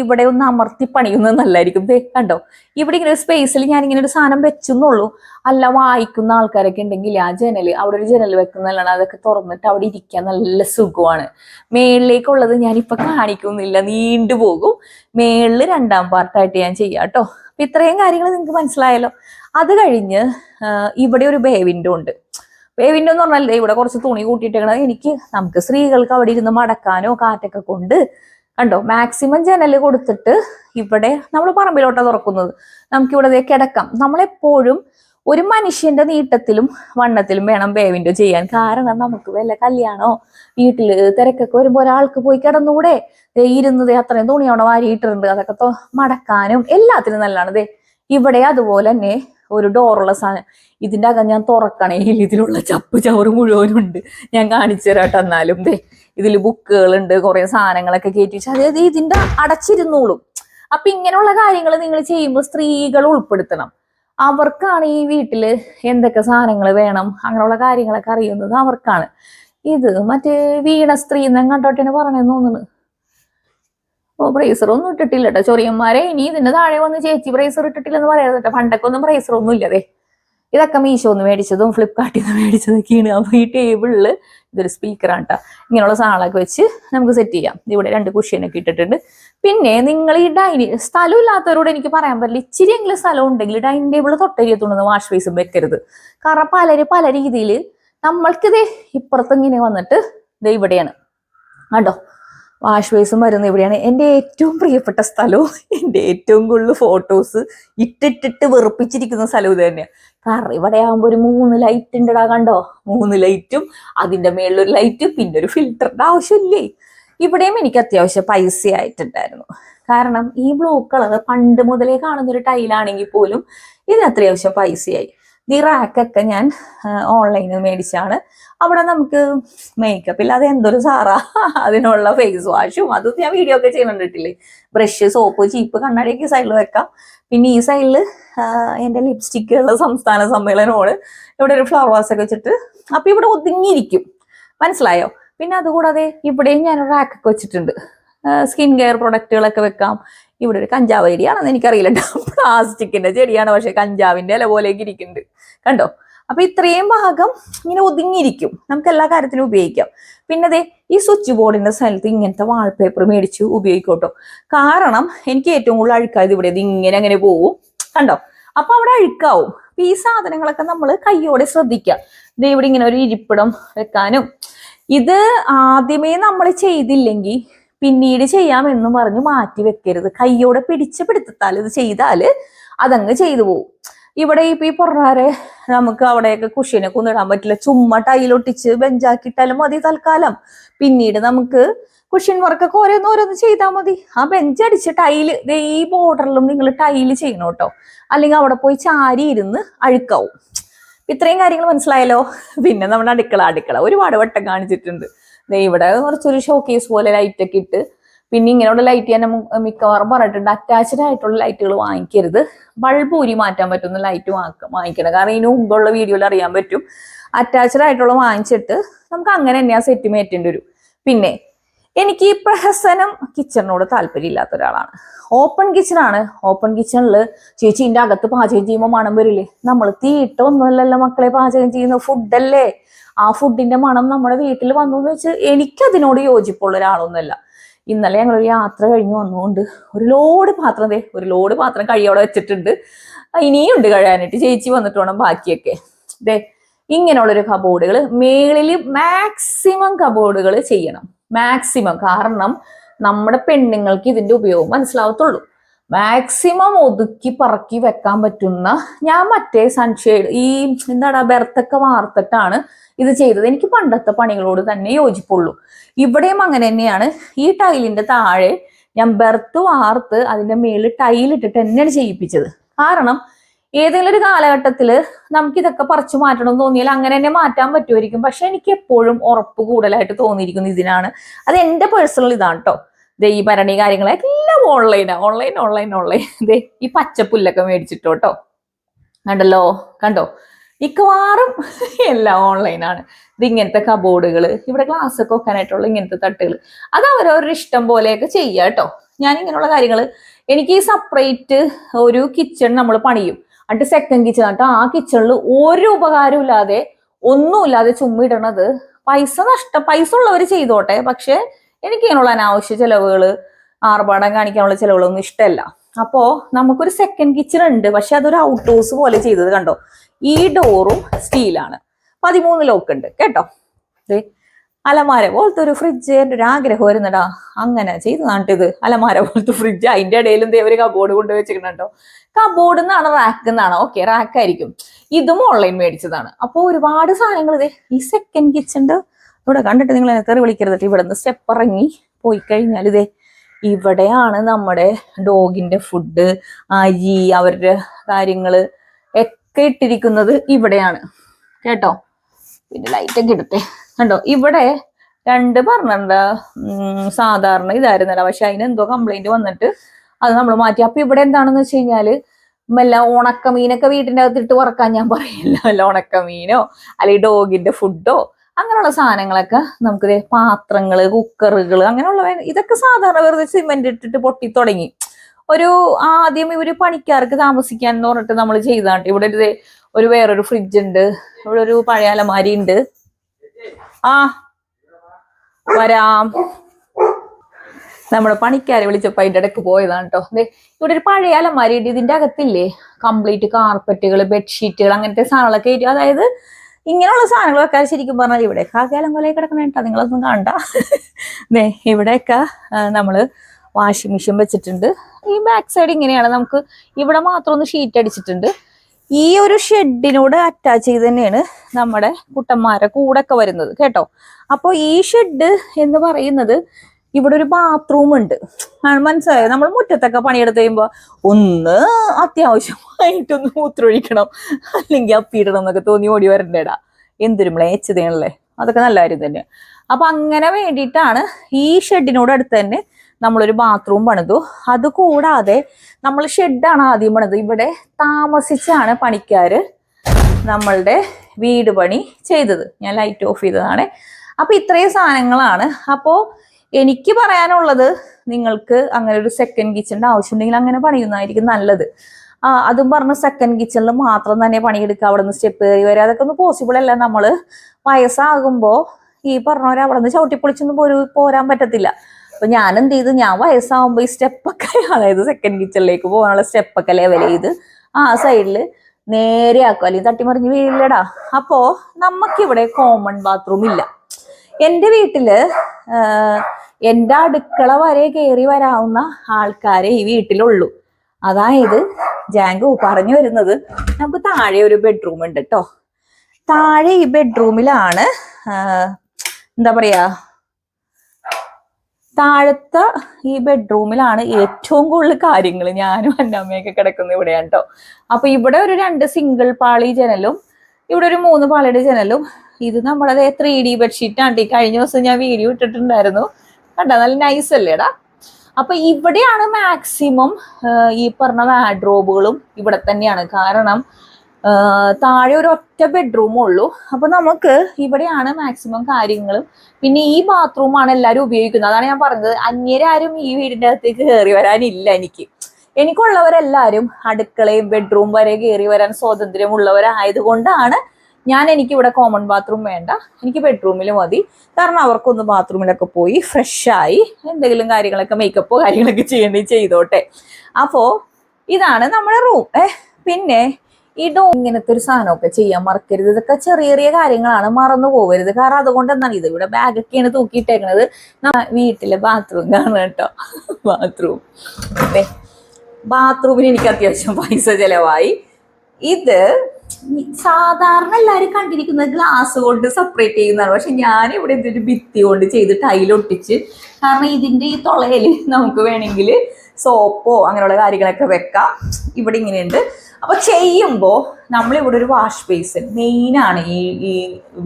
ഇവിടെ ഒന്ന് അമർത്തി പണിയുന്നത് നല്ലതായിരിക്കും. ദേ കണ്ടോ? ഇവിടെ ഇങ്ങനെ സ്പേസിൽ ഞാൻ ഇങ്ങനെ ഒരു സാധനം വെച്ചെന്നുള്ളൂ. അല്ല വായിക്കുന്ന ആൾക്കാരൊക്കെ ഉണ്ടെങ്കിൽ ആ ജനൽ അവിടെ ഒരു ജനൽ വെക്കുന്നതാണ് അതൊക്കെ തുറന്നിട്ട് അവിടെ ഇരിക്കാൻ നല്ല സുഖമാണ്. മേളിലേക്കുള്ളത് ഞാനിപ്പൊ കാണിക്കുന്നില്ല. നീണ്ടു പോകും. മേളിൽ രണ്ടാം പാർട്ടായിട്ട് ഞാൻ ചെയ്യാം കേട്ടോ. അപ്പൊ ഇത്രയും കാര്യങ്ങൾ നിങ്ങൾക്ക് മനസ്സിലായല്ലോ. അത് കഴിഞ്ഞ് ഇവിടെ ഒരു ബേ ഉണ്ട്. ബേ എന്ന് പറഞ്ഞാൽ ഇവിടെ കുറച്ച് തുണി കൂട്ടിയിട്ടേക്കണത് എനിക്ക് നമുക്ക് സ്ത്രീകൾക്ക് അവിടെ ഇരുന്ന് മടക്കാനോ കാറ്റൊക്കെ കൊണ്ട് കണ്ടോ? മാക്സിമം ജനൽ കൊടുത്തിട്ട് ഇവിടെ നമ്മൾ പറമ്പിലോട്ടാ തുറക്കുന്നത്. നമുക്കിവിടെ കിടക്കാം. നമ്മളെപ്പോഴും ഒരു മനുഷ്യന്റെ നീട്ടത്തിലും വണ്ണത്തിലും വേണം വേവിന്റെ ചെയ്യാൻ. കാരണം നമുക്ക് വല്ല കല്യാണോ വീട്ടിൽ തിരക്കൊക്കെ വരുമ്പോൾ ഒരാൾക്ക് പോയി കിടന്നുകൂടെ ഇരുന്നത് അത്രയും തുണിയോടെ വാരിയിട്ടുണ്ട് അതൊക്കെ മടക്കാനും എല്ലാത്തിനും നല്ലതാണ്. ദേ ഇവിടെ അതുപോലെ തന്നെ ഒരു ഡോറുള്ള സാധനം. ഇതിന്റെ അകം ഞാൻ തുറക്കണേ. ഇതിലുള്ള ചപ്പ് ചവറ് മുഴുവനുണ്ട്. ഞാൻ കാണിച്ചു തരാട്ടെന്നാലും ദേ. ഇതിൽ ബുക്കുകളുണ്ട് കുറെ സാധനങ്ങളൊക്കെ കയറ്റി വെച്ച് അതായത് ഇതിന്റെ അടച്ചിരുന്നോളും. അപ്പൊ ഇങ്ങനെയുള്ള കാര്യങ്ങൾ നിങ്ങൾ ചെയ്യുമ്പോൾ സ്ത്രീകൾ ഉൾപ്പെടുത്തണം. അവർക്കാണ് ഈ വീട്ടിൽ എന്തൊക്കെ സാധനങ്ങൾ വേണം അങ്ങനെയുള്ള കാര്യങ്ങളൊക്കെ അറിയുന്നത് അവർക്കാണ്. ഇത് മറ്റേ വീണ സ്ത്രീ എന്നും കണ്ടോട്ടെ പറഞ്ഞെന്ന് തോന്നുന്നു. ഓ ബ്രേസർ ഒന്നും ഇട്ടിട്ടില്ല കേട്ടോ ചൊറിയന്മാരെ ഇനി ഇതിന്റെ താഴെ വന്ന് ചേച്ചി ബ്രേസർ ഇട്ടിട്ടില്ലെന്ന് പറയാതെ കേട്ടോ. പണ്ടൊക്കെ ഒന്നും ബ്രേസർ ഒന്നും ഇല്ലതേ. ഇതൊക്കെ മീശോന്ന് മേടിച്ചതും ഫ്ലിപ്കാർട്ടിൽ നിന്ന് മേടിച്ചതൊക്കെയാണ്. അപ്പോൾ ഈ ടേബിളിൽ ഇതൊരു സ്പീക്കറാണ് കേട്ടോ ഇങ്ങനെയുള്ള സാധനങ്ങളൊക്കെ വെച്ച് നമുക്ക് സെറ്റ് ചെയ്യാം. ഇവിടെ രണ്ട് കുഷ്യനൊക്കെ ഇട്ടിട്ടുണ്ട്. പിന്നെ നിങ്ങൾ ഈ ഡൈനിങ് സ്ഥലം ഇല്ലാത്തവരോട് എനിക്ക് പറയാൻ പറ്റില്ല. ഇച്ചിരിയെങ്കിലും സ്ഥലം ഉണ്ടെങ്കിൽ ഡൈനിങ് ടേബിൾ തൊട്ടരിയത്തുണ്ടെന്ന് വാഷ് ബേസും വെക്കരുത്. കാരണം പലര് പല രീതിയിൽ നമ്മൾക്കിതേ ഇപ്പുറത്ത് ഇങ്ങനെ വന്നിട്ട് ഇത് ഇവിടെയാണ്. കണ്ടോ? വാഷ് ബേസും വരുന്നത് ഇവിടെയാണ്. എന്റെ ഏറ്റവും പ്രിയപ്പെട്ട സ്ഥലവും എന്റെ ഏറ്റവും കൂടുതൽ ഫോട്ടോസ് ഇട്ടിട്ടിട്ട് വെറുപ്പിച്ചിരിക്കുന്ന സ്ഥലം ഇത് തന്നെയാണ് കാരണം ഇവിടെ ആകുമ്പോൾ ഒരു മൂന്ന് ലൈറ്റ് ഉണ്ടടാ കണ്ടോ? മൂന്ന് ലൈറ്റും അതിന്റെ മേളിലൊരു ലൈറ്റ് പിന്നെ ഒരു ഫിൽറ്ററിന്റെ ആവശ്യമില്ലേ? ഇവിടെയും എനിക്ക് അത്യാവശ്യം പൈസ ആയിട്ടുണ്ടായിരുന്നു കാരണം ഈ ബ്ലൂ കളർ പണ്ട് മുതലേ കാണുന്നൊരു ടൈലാണെങ്കിൽ പോലും ഇത് അത്യാവശ്യം പൈസയായി. ഈ റാക്കൊക്കെ ഞാൻ ഓൺലൈനിൽ മേടിച്ചാണ്. അവിടെ നമുക്ക് മേക്കപ്പ് ഇല്ലാതെ എന്തൊരു സാറാ. അതിനുള്ള ഫേസ് വാഷും അതും ഞാൻ വീഡിയോ ഒക്കെ ചെയ്യുന്നുണ്ടിട്ടില്ലേ ബ്രഷ് സോപ്പ് ചീപ്പ് കണ്ണാടിയൊക്കെ സൈഡിൽ വെക്കാം. പിന്നെ ഈ സൈഡിൽ എന്റെ ലിപ്സ്റ്റിക്കുള്ള സംസ്ഥാന സമ്മേളനമാണ്. ഇവിടെ ഒരു ഫ്ലവർ വാസ് ഒക്കെ വെച്ചിട്ട് അപ്പൊ ഇവിടെ ഒതുങ്ങിയിരിക്കും. മനസ്സിലായോ? പിന്നെ അതുകൂടാതെ ഇവിടെയും ഞാൻ റാക്കൊക്കെ വെച്ചിട്ടുണ്ട്. സ്കിൻ കെയർ പ്രൊഡക്റ്റുകളൊക്കെ വെക്കാം. ഇവിടെ ഒരു കഞ്ചാവ് ചെടിയാണെന്ന് എനിക്കറിയില്ല. പ്ലാസ്റ്റിക്കിന്റെ ചെടിയാണ് പക്ഷെ കഞ്ചാവിന്റെ ഇല പോലെയൊക്കെ ഇരിക്കുന്നുണ്ട്. കണ്ടോ? അപ്പൊ ഇത്രയും ഭാഗം ഇങ്ങനെ ഒതുങ്ങിയിരിക്കും. നമുക്ക് എല്ലാ കാര്യത്തിലും ഉപയോഗിക്കാം. പിന്നെ അതെ ഈ സ്വിച്ച് ബോർഡിന്റെ സ്ഥലത്ത് ഇങ്ങനത്തെ വാൾപേപ്പർ മേടിച്ച് ഉപയോഗിക്കോട്ടോ. കാരണം എനിക്ക് ഏറ്റവും കൂടുതൽ അഴുക്കായത് ഇവിടെ ഇത് ഇങ്ങനെ അങ്ങനെ പോവും. കണ്ടോ? അപ്പൊ അവിടെ അഴുക്കാവും. അപ്പൊ ഈ സാധനങ്ങളൊക്കെ നമ്മൾ കയ്യോടെ ശ്രദ്ധിക്കുക ഇത് ഇവിടെ ഇങ്ങനെ ഒരു ഇരിപ്പിടം വെക്കാനും. ഇത് ആദ്യമേ നമ്മൾ ചെയ്തില്ലെങ്കിൽ പിന്നീട് ചെയ്യാമെന്നും പറഞ്ഞ് മാറ്റി വെക്കരുത്. കയ്യോടെ പിടിച്ച് പിടുത്തത്താൽ ഇത് ചെയ്താൽ അതങ്ങ് ചെയ്തു പോകും ഇവിടെ ഈ പറഞ്ഞാരെ നമുക്ക് അവിടെയൊക്കെ കുഷീനെ കുന്നിടാൻ പറ്റില്ല. ചുമ്മാ ടൈലൊട്ടിച്ച് ബെഞ്ചാക്കിയിട്ടാലും മതി തൽക്കാലം. പിന്നീട് നമുക്ക് കുഷ്യൻ വർക്കൊക്കെ ഓരോന്ന് ഓരോന്ന് ചെയ്താൽ മതി. ആ ബെഞ്ച് അടിച്ച് ടൈൽ ഈ ബോർഡറിലും നിങ്ങൾ ടൈൽ ചെയ്യണം കേട്ടോ. അല്ലെങ്കിൽ അവിടെ പോയി ചാരി ഇരുന്ന് അഴുക്കാവും. ഇത്രയും കാര്യങ്ങൾ മനസ്സിലായല്ലോ? പിന്നെ നമ്മുടെ അടുക്കള അടുക്കള ഒരുപാട് വട്ടം കാണിച്ചിട്ടുണ്ട്. ഇവിടെ കുറച്ചൊരു ഷോക്കേസ് പോലെ ലൈറ്റൊക്കെ ഇട്ട് പിന്നെ ഇങ്ങനെയുള്ള ലൈറ്റ് ഞാൻ മിക്കവാറും പറഞ്ഞിട്ടുണ്ട് അറ്റാച്ച്ഡ് ആയിട്ടുള്ള ലൈറ്റുകൾ വാങ്ങിക്കരുത്. ബൾബ് ഊരി മാറ്റാൻ പറ്റുന്ന ലൈറ്റ് വാങ്ങിക്കണം. കാരണം ഇതിന് മുമ്പുള്ള വീഡിയോയിൽ അറിയാൻ പറ്റും. അറ്റാച്ച്ഡ് ആയിട്ടുള്ള വാങ്ങിച്ചിട്ട് നമുക്ക് അങ്ങനെ തന്നെ ആ സെറ്റ് മേറ്റേണ്ടി വരും. പിന്നെ എനിക്ക് ഈ പ്രഹസനം കിച്ചണിനോട് താല്പര്യമില്ലാത്ത ഒരാളാണ്. ഓപ്പൺ കിച്ചണാണ് ഓപ്പൺ കിച്ചണിൽ ചേച്ചി ഇതിന്റെ അകത്ത് പാചകം ചെയ്യുമ്പോൾ മണം വരില്ലേ? നമ്മൾ തീട്ട ഒന്നുമല്ലല്ലോ മക്കളെ പാചകം ചെയ്യുന്ന ഫുഡല്ലേ ആ ഫുഡിന്റെ മണം നമ്മുടെ വീട്ടിൽ വന്നു എന്ന് വെച്ച് എനിക്കതിനോട് യോജിപ്പുള്ള ഒരാളൊന്നുമല്ല. ഇന്നലെ ഞങ്ങൾ ഒരു യാത്ര കഴിഞ്ഞു. വന്നുകൊണ്ട് ഒരു ലോഡ് പാത്രം ദേ ഒരു ലോഡ് പാത്രം കഴിയോടെ വെച്ചിട്ടുണ്ട്. ഇനിയും ഉണ്ട് കഴിയാനായിട്ട് ചേച്ചി വന്നിട്ട് വേണം ബാക്കിയൊക്കെ. ദേ ഇങ്ങനെയുള്ളൊരു കബോർഡുകൾ മേളിൽ മാക്സിമം കബോർഡുകൾ ചെയ്യണം. മാക്സിമം കാരണം നമ്മുടെ പെണ്ണുങ്ങൾക്ക് ഇതിന്റെ ഉപയോഗം മനസ്സിലാവത്തുള്ളൂ. മാക്സിമം ഒതുക്കി പറക്കി വെക്കാൻ പറ്റുന്ന ഞാൻ മറ്റേ സൺഷെയ്ഡ് ഈ എന്താണ് ബെർത്തൊക്കെ വാർത്തിട്ടാണ് ഇത് ചെയ്തത്. എനിക്ക് പണ്ടത്തെ പണികളോട് തന്നെ യോജിപ്പുള്ളൂ. ഇവിടെയും അങ്ങനെ തന്നെയാണ്. ഈ ടൈലിന്റെ താഴെ ഞാൻ ബെർത്ത് വാർത്ത് അതിന്റെ മേളിൽ ടൈലിട്ടിട്ട് തന്നെയാണ് ചെയ്യിപ്പിച്ചത്. കാരണം ഏതെങ്കിലും ഒരു കാലഘട്ടത്തിൽ നമുക്ക് ഇതൊക്കെ പറിച്ചു മാറ്റണം എന്ന് തോന്നിയാൽ അങ്ങനെ തന്നെ മാറ്റാൻ പറ്റുമായിരിക്കും. പക്ഷെ എനിക്ക് എപ്പോഴും ഉറപ്പ് കൂടുതലായിട്ട് തോന്നിയിരിക്കുന്നു ഇതിനാണ്. അത് എന്റെ പേഴ്സണൽ ഇതാണ് കേട്ടോ ദേ ഈ ഭരണി കാര്യങ്ങളൊക്കെ എല്ലാം ഓൺലൈനാ ഓൺലൈൻ ഓൺലൈൻ ഓൺലൈൻ ദേ ഈ പച്ചപ്പുല്ലൊക്കെ മേടിച്ചിട്ടോ കേട്ടോ കണ്ടല്ലോ? കണ്ടോ? മിക്കവാറും എല്ലാം ഓൺലൈനാണ് ഇത് ഇങ്ങനത്തെ കബോർഡുകൾ ഇവിടെ ഗ്ലാസ് ഒക്കെ വെക്കാനായിട്ടുള്ള ഇങ്ങനത്തെ തട്ടുകൾ അത് അവരവരുടെ ഇഷ്ടം പോലെയൊക്കെ ചെയ്യുക കേട്ടോ. ഞാൻ ഇങ്ങനെയുള്ള കാര്യങ്ങൾ എനിക്ക് സെപ്പറേറ്റ് ഒരു കിച്ചൺ നമ്മൾ പണിയും. എന്നിട്ട് സെക്കൻഡ് കിച്ചൺ കേട്ടോ ആ കിച്ചണിൽ ഒരു ഉപകാരം ഇല്ലാതെ ഒന്നുമില്ലാതെ ചുമ്മിടണത് പൈസ നഷ്ടം പൈസ ഉള്ളവർ ചെയ്തോട്ടെ. പക്ഷെ എനിക്ക് ഇങ്ങനെയുള്ള അനാവശ്യ ചിലവുകൾ ആർഭാടം കാണിക്കാനുള്ള ചിലവുകളൊന്നും ഇഷ്ടമല്ല അപ്പോൾ നമുക്കൊരു സെക്കൻഡ് കിച്ചൺ ഉണ്ട്. പക്ഷെ അതൊരു ഔട്ട് ഹൗസ് പോലെ ചെയ്തത് കണ്ടോ? ഈ ഡോറും സ്റ്റീലാണ്. പതിമൂന്ന് ലോക്ക് ഉണ്ട് കേട്ടോ? അലമാര പോലത്തെ ഒരു ഫ്രിഡ്ജ് എന്റെ ഒരു ആഗ്രഹം വരുന്നടാ അങ്ങനെ ചെയ്ത് നാട്ടിത് അലമാര പോലത്തെ ഫ്രിഡ്ജ് അതിന്റെ ഇടയിലും ഒരു കബോർഡ് കൊണ്ട് വെച്ചിട്ടുണ്ടോ കബോർഡ് എന്നാണ് റാക്ക് എന്നാണ് ഓക്കെ റാക്കായിരിക്കും ഇതും ഓൺലൈൻ മേടിച്ചതാണ്. അപ്പോൾ ഒരുപാട് സാധനങ്ങൾ ഇതേ ഈ സെക്കൻഡ് കിച്ചൺ ഇവിടെ കണ്ടിട്ട് നിങ്ങൾ തെറി വിളിക്കരുത്. ഇവിടെ നിന്ന് സ്റ്റെപ്പ് ഇറങ്ങി പോയി കഴിഞ്ഞാൽ ഇതേ ഇവിടെയാണ് നമ്മുടെ ഡോഗിന്റെ ഫുഡ് അരി അവരുടെ കാര്യങ്ങൾ ഒക്കെ ഇവിടെയാണ്. കേട്ടോ? പിന്നെ ലൈറ്റ് ഒക്കെ ഇടട്ടെ. കണ്ടോ? ഇവിടെ രണ്ട് പറഞ്ഞിട്ടുണ്ട് സാധാരണ ഇതായിരുന്നല്ല. പക്ഷെ അതിന് എന്തോ കംപ്ലൈന്റ് വന്നിട്ട് അത് നമ്മൾ മാറ്റി. അപ്പൊ ഇവിടെ എന്താണെന്ന് വെച്ച് കഴിഞ്ഞാൽ വല്ല ഉണക്കമീനൊക്കെ വീട്ടിന്റെ അകത്തിട്ട് വറക്കാൻ ഞാൻ പറയില്ല. വല്ല ഉണക്കമീനോ അല്ലെങ്കിൽ ഡോഗിന്റെ ഫുഡോ അങ്ങനെയുള്ള സാധനങ്ങളൊക്കെ നമുക്ക് പാത്രങ്ങൾ കുക്കറുകൾ അങ്ങനെയുള്ള ഇതൊക്കെ സാധാരണ വെറുതെ സിമെന്റ് ഇട്ടിട്ട് പൊട്ടി തുടങ്ങി. ഒരു ആദ്യം ഇവർ പണിക്കാർക്ക് താമസിക്കാൻ എന്ന് പറഞ്ഞിട്ട് നമ്മൾ ചെയ്താണ് ഇവിടെ ഒരു ഒരു വേറൊരു ഫ്രിഡ്ജ് ഉണ്ട്. ഇവിടെ ഒരു പഴയ അലമാരി ഉണ്ട്. ആ വരാം. നമ്മുടെ പണിക്കാരെ വിളിച്ചപ്പോ അതിന്റെ ഇടയ്ക്ക് പോയതാണ് കേട്ടോ ഇവിടെ ഒരു പഴയ അലമാരി ഉണ്ട്. ഇതിന്റെ അകത്തില്ലേ? കംപ്ലീറ്റ് കാർപ്പറ്റുകൾ ബെഡ്ഷീറ്റുകൾ അങ്ങനത്തെ സാധനങ്ങളൊക്കെ ഇരിക്കും അതായത് ഇങ്ങനെയുള്ള സാധനങ്ങൾ വെക്കാൻ ശരിക്കും പറഞ്ഞാൽ ഇവിടെ കാലം കൊലേ കിടക്കണ കേട്ടോ. നിങ്ങളൊന്നും കാണണ്ട. ഇവിടെയൊക്കെ നമ്മൾ വാഷിംഗ് മെഷീൻ വെച്ചിട്ടുണ്ട്. ഈ ബാക്ക് സൈഡ് ഇങ്ങനെയാണ്. നമുക്ക് ഇവിടെ മാത്രം ഒന്ന് ഷീറ്റ് അടിച്ചിട്ടുണ്ട്. ഈ ഒരു ഷെഡിനോട് അറ്റാച്ച് ചെയ്ത് തന്നെയാണ് നമ്മുടെ കുട്ടന്മാരെ കൂടെ ഒക്കെ വരുന്നത്. കേട്ടോ? അപ്പോൾ ഈ ഷെഡ് എന്ന് പറയുന്നത് ഇവിടെ ഒരു ബാത്റൂം ഉണ്ട്. മനസ്സിലായോ? നമ്മൾ മുറ്റത്തൊക്കെ പണിയെടുത്ത് കഴിയുമ്പോ ഒന്ന് അത്യാവശ്യമായിട്ടൊന്ന് മൂത്രമൊഴിക്കണം. അല്ലെങ്കിൽ അപ്പിയിടണം എന്നൊക്കെ തോന്നി ഓടി വരണ്ടേടാ. എന്തൊരു മ്ലേച്ചതയാണല്ലേ അതൊക്കെ നല്ല കാര്യം തന്നെ അപ്പൊ അങ്ങനെ വേണ്ടിയിട്ടാണ് ഈ ഷെഡിനോട് അടുത്ത് തന്നെ നമ്മളൊരു ബാത്റൂം പണിതു. അത് കൂടാതെ നമ്മൾ ഷെഡാണ് ആദ്യം പണിത്. ഇവിടെ താമസിച്ചാണ് പണിക്കാർ നമ്മളുടെ വീട് പണി ചെയ്തത്. ഞാൻ ലൈറ്റ് ഓഫ് ചെയ്തതാണ്. അപ്പോൾ ഇത്രയും സാധനങ്ങളാണ്. അപ്പോൾ എനിക്ക് പറയാനുള്ളത് നിങ്ങൾക്ക് അങ്ങനെ ഒരു സെക്കൻഡ് കിച്ചണിന്റെ ആവശ്യമുണ്ടെങ്കിൽ അങ്ങനെ പണിയുന്നതായിരിക്കും നല്ലത്. അതും പറഞ്ഞ് സെക്കൻഡ് കിച്ചണിൽ മാത്രം തന്നെ പണിയെടുക്കുക. അവിടെ നിന്ന് സ്റ്റെപ്പ് കയറി വരിക. അതൊക്കെ ഒന്ന് പോസിബിൾ അല്ല. നമ്മൾ വയസ്സാകുമ്പോൾ ഈ പറഞ്ഞവരെ അവിടെ നിന്ന് ചവിട്ടിപ്പൊളിച്ചൊന്നും പോരു പോരാൻ പറ്റത്തില്ല. അപ്പൊ ഞാൻ എന്ത് ചെയ്തു ഞാൻ വയസ്സാകുമ്പോൾ ഈ സ്റ്റെപ്പൊക്കെ അതായത് സെക്കൻഡ് കിച്ചണിലേക്ക് പോകാനുള്ള സ്റ്റെപ്പൊക്കെ ലെവൽ ചെയ്ത് ആ സൈഡിൽ നേരെ ആക്കും. അല്ലെങ്കിൽ തട്ടിമറിഞ്ഞ് വീഴില്ലടാ. അപ്പോ നമുക്കിവിടെ കോമൺ ബാത്റൂം ഇല്ല. എന്റെ വീട്ടിൽ എന്റെ അടുക്കള വരെ കയറി വരാവുന്ന ആൾക്കാരെ ഈ വീട്ടിലുള്ളൂ. അതായത് ജാങ്കു പറഞ്ഞു വരുന്നത് നമുക്ക് താഴെ ഒരു ബെഡ്റൂം ഉണ്ട് കേട്ടോ താഴെ ഈ ബെഡ്റൂമിലാണ് എന്താ പറയാ താഴത്തെ ഈ ബെഡ്റൂമിലാണ് ഏറ്റവും കൂടുതൽ കാര്യങ്ങൾ ഞാനും എന്റെ അമ്മയൊക്കെ കിടക്കുന്നത് ഇവിടെയാണ് കേട്ടോ അപ്പൊ ഇവിടെ ഒരു രണ്ട് സിംഗിൾ പാളി ജനലും ഇവിടെ ഒരു മൂന്ന് പാളിയുടെ ജനലും. ഇത് നമ്മളത് ത്രീ ഡി ബെഡ്ഷീറ്റ് ആണ് ഈ കഴിഞ്ഞ ദിവസം ഞാൻ വീഡിയോ ഇട്ടിട്ടുണ്ടായിരുന്നു. കണ്ട? നല്ല നൈസ് അല്ലേടാ അപ്പൊ ഇവിടെയാണ് മാക്സിമം ഈ പറഞ്ഞ വാഡ്രോബുകളും ഇവിടെ തന്നെയാണ്. കാരണം താഴെ ഒരു ഒറ്റ ബെഡ്റൂമേ ഉള്ളൂ. അപ്പൊ നമുക്ക് ഇവിടെയാണ് മാക്സിമം കാര്യങ്ങളും. പിന്നെ ഈ ബാത്റൂമാണ് എല്ലാവരും ഉപയോഗിക്കുന്നത്. അതാണ് ഞാൻ പറഞ്ഞത്. അന്യരാരും ഈ വീടിന്റെ അകത്തേക്ക് കയറി വരാനില്ല എനിക്ക്. എനിക്കുള്ളവരെല്ലാരും അടുക്കളയും ബെഡ്റൂം വരെ കയറി വരാൻ സ്വാതന്ത്ര്യമുള്ളവരായതുകൊണ്ടാണ് ഞാൻ എനിക്ക് ഇവിടെ കോമൺ ബാത്റൂം വേണ്ട. എനിക്ക് ബെഡ്റൂമിൽ മതി. കാരണം അവർക്കൊന്ന് ബാത്റൂമിലൊക്കെ പോയി ഫ്രഷായി എന്തെങ്കിലും കാര്യങ്ങളൊക്കെ മേക്കപ്പോ കാര്യങ്ങളൊക്കെ ചെയ്യേണ്ടി ചെയ്തോട്ടെ. അപ്പോ ഇതാണ് നമ്മുടെ റൂം ഏഹ് പിന്നെ ഡോ ഇങ്ങനത്തെ ഒരു സാധനമൊക്കെ ചെയ്യാൻ മറക്കരുത്. ഇതൊക്കെ ചെറിയ ചെറിയ കാര്യങ്ങളാണ് മറന്നു പോകരുത്. കാരണം അതുകൊണ്ട് എന്താണ് ഇത് ഇവിടെ ബാഗൊക്കെയാണ് തൂക്കിയിട്ടേക്കണത്. നമ്മ- വീട്ടിലെ ബാത്റൂം കാണുക കേട്ടോ. ബാത്റൂം ബാത്റൂമിന് എനിക്ക് അത്യാവശ്യം പൈസ ചെലവായി. ഇത് സാധാരണ എല്ലാരും കണ്ടിരിക്കുന്നത് ഗ്ലാസ് കൊണ്ട് സെപ്പറേറ്റ് ചെയ്യുന്നതാണ്. പക്ഷെ ഞാൻ ഇവിടെ ഇതൊരു ഭിത്തി കൊണ്ട് ചെയ്ത് ടൈലൊട്ടിച്ച് കാരണം ഇതിന്റെ ഈ തുളയിൽ നമുക്ക് വേണമെങ്കിൽ സോപ്പോ അങ്ങനെയുള്ള കാര്യങ്ങളൊക്കെ വെക്കാം. ഇവിടെ ഇങ്ങനെയുണ്ട്. അപ്പൊ ചെയ്യുമ്പോൾ നമ്മളിവിടെ ഒരു വാഷ് ബേസിൻ മെയിനാണ് ഈ ഈ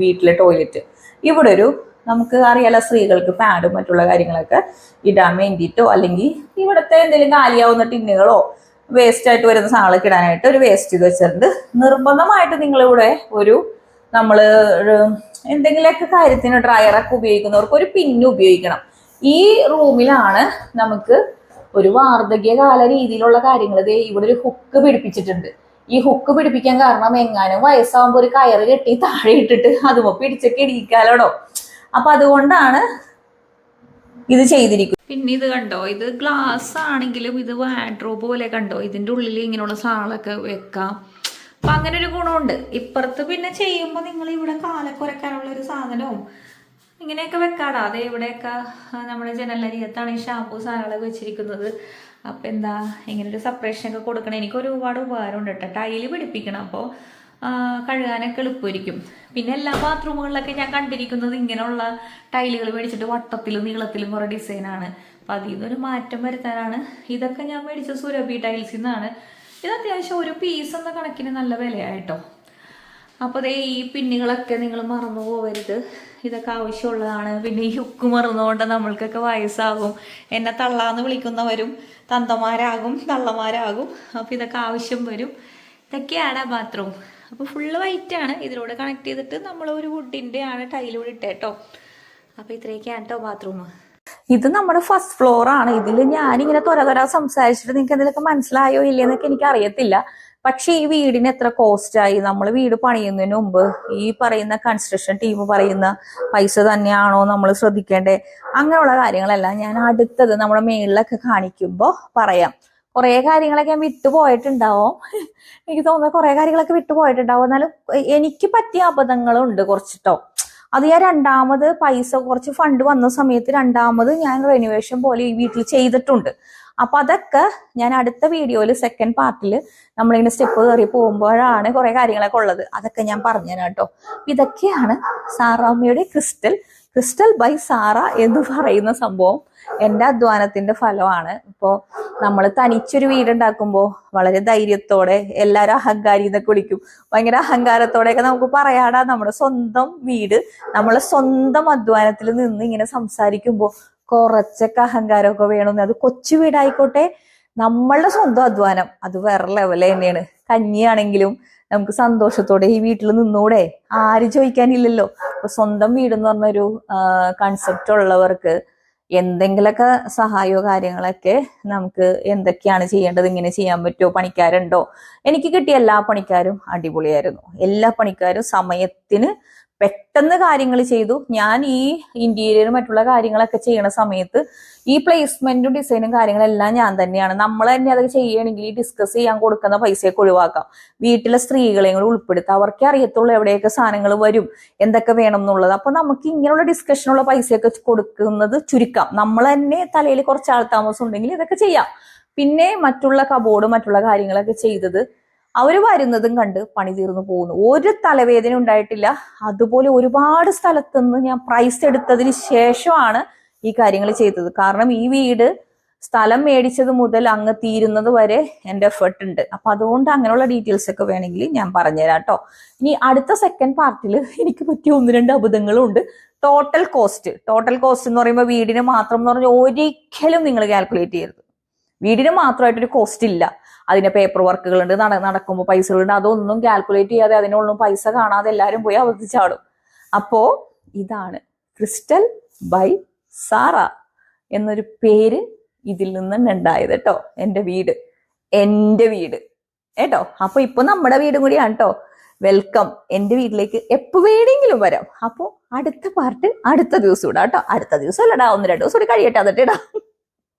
വീട്ടിലെ ടോയ്ലറ്റ് ഇവിടെ ഒരു നമുക്ക് അറിയാലോ സ്ത്രീകൾക്ക് പാഡും മറ്റുള്ള കാര്യങ്ങളൊക്കെ ഇടാൻ വേണ്ടിയിട്ടോ അല്ലെങ്കിൽ ഇവിടുത്തെ എന്തെങ്കിലും കാലിയാവുന്ന ടിന്നുകളോ വേസ്റ്റ് ആയിട്ട് വരുന്ന സാധനങ്ങളൊക്കെ ഇടാനായിട്ട് ഒരു വേസ്റ്റ് ഇത് വെച്ചിട്ടുണ്ട്. നിർബന്ധമായിട്ട് നിങ്ങളിവിടെ ഒരു നമ്മൾ എന്തെങ്കിലുമൊക്കെ കാര്യത്തിന് ഡ്രയറൊക്കെ ഉപയോഗിക്കുന്നവർക്ക് ഒരു പിന്ന് ഉപയോഗിക്കണം. ഈ റൂമിലാണ് നമുക്ക് ഒരു വാർദ്ധക്യകാല രീതിയിലുള്ള കാര്യങ്ങൾ ദേ ഇവിടെ ഒരു ഹുക്ക് പിടിപ്പിച്ചിട്ടുണ്ട്. ഈ ഹുക്ക് പിടിപ്പിക്കാൻ കാരണം എങ്ങാനും വയസ്സാകുമ്പോൾ ഒരു കയറ് കെട്ടി താഴെ ഇട്ടിട്ട് അതുമോ പിടിച്ചൊക്കെ ഇടിക്കാലോടോ അപ്പൊ അതുകൊണ്ടാണ് ഇത് ചെയ്തിരിക്കുന്നത്. പിന്നെ ഇത് കണ്ടോ? ഇത് ഗ്ലാസ് ആണെങ്കിലും ഇത് വാഡ്രോബ് പോലെ കണ്ടോ? ഇതിന്റെ ഉള്ളിൽ ഇങ്ങനെയുള്ള സാളൊക്കെ വെക്കാം. അപ്പൊ അങ്ങനെ ഒരു ഗുണമുണ്ട്. ഇപ്പുറത്ത് പിന്നെ ചെയ്യുമ്പോൾ നിങ്ങൾ ഇവിടെ കാലക്കുരക്കാനുള്ള ഒരു സാധനവും ഇങ്ങനെയൊക്കെ വെക്കാടാ. അതെ ഇവിടെയൊക്കെ നമ്മുടെ ജനലരിയത്താണ് ഈ ഷാമ്പൂ സാധനങ്ങളൊക്കെ വെച്ചിരിക്കുന്നത്. അപ്പം എന്താ ഇങ്ങനെ ഒരു സെപ്പറേഷൻ ഒക്കെ കൊടുക്കണം. എനിക്ക് ഒരുപാട് ഉപകാരമുണ്ട് കേട്ടോ. ടൈൽ പിടിപ്പിക്കണം അപ്പോൾ കഴുകാനൊക്കെ എളുപ്പമായിരിക്കും. പിന്നെ എല്ലാ ബാത്റൂമുകളിലൊക്കെ ഞാൻ കണ്ടിരിക്കുന്നത് ഇങ്ങനെയുള്ള ടൈലുകൾ മേടിച്ചിട്ട് വട്ടത്തിലും നീളത്തിലും കുറേ ഡിസൈനാണ് അപ്പം അതിൽ നിന്നൊരു മാറ്റം വരുത്താനാണ്. ഇതൊക്കെ ഞാൻ മേടിച്ച സുരഭി ടൈൽസിൽ നിന്നാണ്. ഇത് അത്യാവശ്യം ഒരു പീസ് എന്ന കണക്കിന് നല്ല വിലയായിട്ടോ അപ്പോൾ അതേ ഈ പിന്നുകളൊക്കെ നിങ്ങൾ മറന്നു പോകരുത് ഇതൊക്കെ ആവശ്യമുള്ളതാണ്. പിന്നെ ഈ ഉക്ക് മറന്നുകൊണ്ട് നമ്മൾക്കൊക്കെ വയസ്സാകും. എന്നെ തള്ളാന്ന് വിളിക്കുന്നവരും തന്തമാരാകും തള്ളമാരാകും. അപ്പോൾ ഇതൊക്കെ ആവശ്യം വരും. ഇതൊക്കെയാണ് ബാത്റൂം അപ്പോൾ ഫുള്ള് വൈറ്റ് ആണ്. ഇതിലൂടെ കണക്ട് ചെയ്തിട്ട് നമ്മൾ ഒരു വുഡിന്റെ ആണ് ടൈലൂടെ ഇട്ടേട്ടോ അപ്പോൾ ഇത്രയൊക്കെയാണ് കേട്ടോ ബാത്റൂം ഇത് നമ്മുടെ ഫസ്റ്റ് ഫ്ലോർ ആണ്. ഇതിൽ ഞാനിങ്ങനെ തൊര തൊര സംസാരിച്ചിട്ട് നിങ്ങൾക്ക് എന്തെങ്കിലുമൊക്കെ മനസ്സിലായോ ഇല്ലയെന്നൊക്കെ എനിക്ക് അറിയത്തില്ല പക്ഷെ ഈ വീടിന് എത്ര കോസ്റ്റ് ആയി? നമ്മൾ വീട് പണിയുന്നതിന് മുമ്പ് ഈ പറയുന്ന കൺസ്ട്രക്ഷൻ ടീം പറയുന്ന പൈസ തന്നെയാണോ നമ്മൾ ശ്രദ്ധിക്കേണ്ടേ? അങ്ങനെയുള്ള കാര്യങ്ങളെല്ലാം ഞാൻ അടുത്തത് നമ്മുടെ മേളിലൊക്കെ കാണിക്കുമ്പോൾ പറയാം. കുറേ കാര്യങ്ങളൊക്കെ ഞാൻ വിട്ടുപോയിട്ടുണ്ടാവും എനിക്ക് തോന്നുന്നത് കുറേ കാര്യങ്ങളൊക്കെ വിട്ടുപോയിട്ടുണ്ടാവും എന്നാലും എനിക്ക് പറ്റിയ അബദ്ധങ്ങളുണ്ട് കുറച്ചിട്ടോ. അത് ഞാൻ രണ്ടാമത് പൈസ കുറച്ച് ഫണ്ട് വന്ന സമയത്ത് രണ്ടാമത് ഞാൻ റെനുവേഷൻ പോലെ ഈ വീട്ടിൽ ചെയ്തിട്ടുണ്ട്. അപ്പൊ അതൊക്കെ ഞാൻ അടുത്ത വീഡിയോയിൽ സെക്കൻഡ് പാർട്ടിൽ നമ്മളിങ്ങനെ സ്റ്റെപ്പ് കയറി പോകുമ്പോഴാണ് കുറെ കാര്യങ്ങളൊക്കെ ഉള്ളത്. അതൊക്കെ ഞാൻ പറഞ്ഞുതരാം കേട്ടോ. ഇതൊക്കെയാണ് സാറാമ്മയുടെ ക്രിസ്റ്റൽ ക്രിസ്റ്റൽ ബൈ സാറ എന്ന് പറയുന്ന സംഭവം എന്റെ അധ്വാനത്തിന്റെ ഫലമാണ്. ഇപ്പോ നമ്മൾ തനിച്ചൊരു വീടുണ്ടാക്കുമ്പോൾ വളരെ ധൈര്യത്തോടെ എല്ലാവരും അഹങ്കാരി എന്നൊക്കെ വിളിക്കും. ഭയങ്കര അഹങ്കാരത്തോടെയൊക്കെ നമുക്ക് പറയാടാ നമ്മുടെ സ്വന്തം വീട്. നമ്മളെ സ്വന്തം അധ്വാനത്തിൽ നിന്ന് ഇങ്ങനെ സംസാരിക്കുമ്പോൾ കുറച്ചൊക്കെ അഹങ്കാരമൊക്കെ വേണമെന്ന് അത് കൊച്ചു വീടായിക്കോട്ടെ. നമ്മളുടെ സ്വന്തം അധ്വാനം. അത് വേറെ ലെവൽ തന്നെയാണ്. കഞ്ഞിയാണെങ്കിലും നമുക്ക് സന്തോഷത്തോടെ ഈ വീട്ടിൽ നിന്നൂടെ. ആര് ചോദിക്കാനില്ലല്ലോ. ഇപ്പൊ സ്വന്തം വീട് എന്ന് പറഞ്ഞൊരു കൺസെപ്റ്റ് ഉള്ളവർക്ക് എന്തെങ്കിലൊക്കെ സഹായമോ കാര്യങ്ങളൊക്കെ നമുക്ക് എന്തൊക്കെയാണ് ചെയ്യേണ്ടത്? ഇങ്ങനെ ചെയ്യാൻ പറ്റുമോ? പണിക്കാരുണ്ടോ? എനിക്ക് കിട്ടിയ എല്ലാ പണിക്കാരും അടിപൊളിയായിരുന്നു. എല്ലാ പണിക്കാരും സമയത്തിന് പെട്ടെന്ന് കാര്യങ്ങൾ ചെയ്തു. ഞാൻ ഈ ഇന്റീരിയറും മറ്റുള്ള കാര്യങ്ങളൊക്കെ ചെയ്യണ സമയത്ത് ഈ പ്ലേസ്മെന്റും ഡിസൈനും കാര്യങ്ങളെല്ലാം ഞാൻ തന്നെയാണ്. നമ്മൾ തന്നെ അതൊക്കെ ചെയ്യണമെങ്കിൽ ഈ ഡിസ്കസ് ചെയ്യാൻ കൊടുക്കുന്ന പൈസയൊക്കെ ഒഴിവാക്കാം. വീട്ടിലെ സ്ത്രീകളെയും കൂടി ഉൾപ്പെടുത്താം. അവർക്ക് അറിയത്തുള്ളൂ എവിടെയൊക്കെ സാധനങ്ങൾ വരും എന്തൊക്കെ വേണം എന്നുള്ളത്. അപ്പൊ നമുക്ക് ഇങ്ങനെയുള്ള ഡിസ്കഷനുള്ള പൈസയൊക്കെ കൊടുക്കുന്നത് ചുരുക്കാം. നമ്മൾ തന്നെ തലയിൽ കുറച്ച് ആൾ താമസം ഉണ്ടെങ്കിൽ ഇതൊക്കെ ചെയ്യാം. പിന്നെ മറ്റുള്ള കബോർഡ് മറ്റുള്ള കാര്യങ്ങളൊക്കെ ചെയ്തത് അവർ വരുന്നതും കണ്ട് പണി തീർന്നു പോകുന്നു. ഒരു തലവേദന ഉണ്ടായിട്ടില്ല. അതുപോലെ ഒരുപാട് സ്ഥലത്തുനിന്ന് ഞാൻ പ്രൈസ് എടുത്തതിന് ശേഷമാണ് ഈ കാര്യങ്ങൾ ചെയ്തത്. കാരണം ഈ വീട് സ്ഥലം മേടിച്ചത് മുതൽ അങ്ങ് തീരുന്നത് വരെ എന്റെ എഫേർട്ട് ഉണ്ട്. അപ്പൊ അതുകൊണ്ട് അങ്ങനെയുള്ള ഡീറ്റെയിൽസ് ഒക്കെ വേണമെങ്കിൽ ഞാൻ പറഞ്ഞുതരാം കേട്ടോ ഇനി അടുത്ത സെക്കൻഡ് പാർട്ടിൽ എനിക്ക് പറ്റിയ ഒന്ന് രണ്ട് അബുദങ്ങളും ഉണ്ട്. ടോട്ടൽ കോസ്റ്റ് ടോട്ടൽ കോസ്റ്റ് എന്ന് പറയുമ്പോൾ വീടിന് മാത്രം എന്ന് പറഞ്ഞാൽ ഒരിക്കലും നിങ്ങൾ കാൽക്കുലേറ്റ് ചെയ്യരുത്. വീടിന് മാത്രമായിട്ടൊരു കോസ്റ്റ് ഇല്ല. അതിന്റെ പേപ്പർ വർക്കുകളുണ്ട് നട നടക്കുമ്പോൾ പൈസകളുണ്ട്. അതൊന്നും കാൽക്കുലേറ്റ് ചെയ്യാതെ അതിനൊന്നും പൈസ കാണാതെ എല്ലാവരും പോയി അവധിച്ചാടും അപ്പോ ഇതാണ് ക്രിസ്റ്റൽ ബൈ സാറ എന്നൊരു പേര് ഇതിൽ നിന്ന് ഉണ്ടായത് കേട്ടോ. എന്റെ വീട്. എന്റെ വീട്. കേട്ടോ? അപ്പൊ ഇപ്പൊ നമ്മുടെ വീടും കൂടിയാണ് കേട്ടോ. വെൽക്കം എന്റെ വീട്ടിലേക്ക് എപ്പോ വേണമെങ്കിലും വരാം. അപ്പോൾ അടുത്ത പാർട്ട് അടുത്ത ദിവസം ഇടാം കേട്ടോ. അടുത്ത ദിവസം അല്ലടാ ഒന്ന് രണ്ട് ദിവസം കൂടി കഴിയട്ടെ ഇടാം.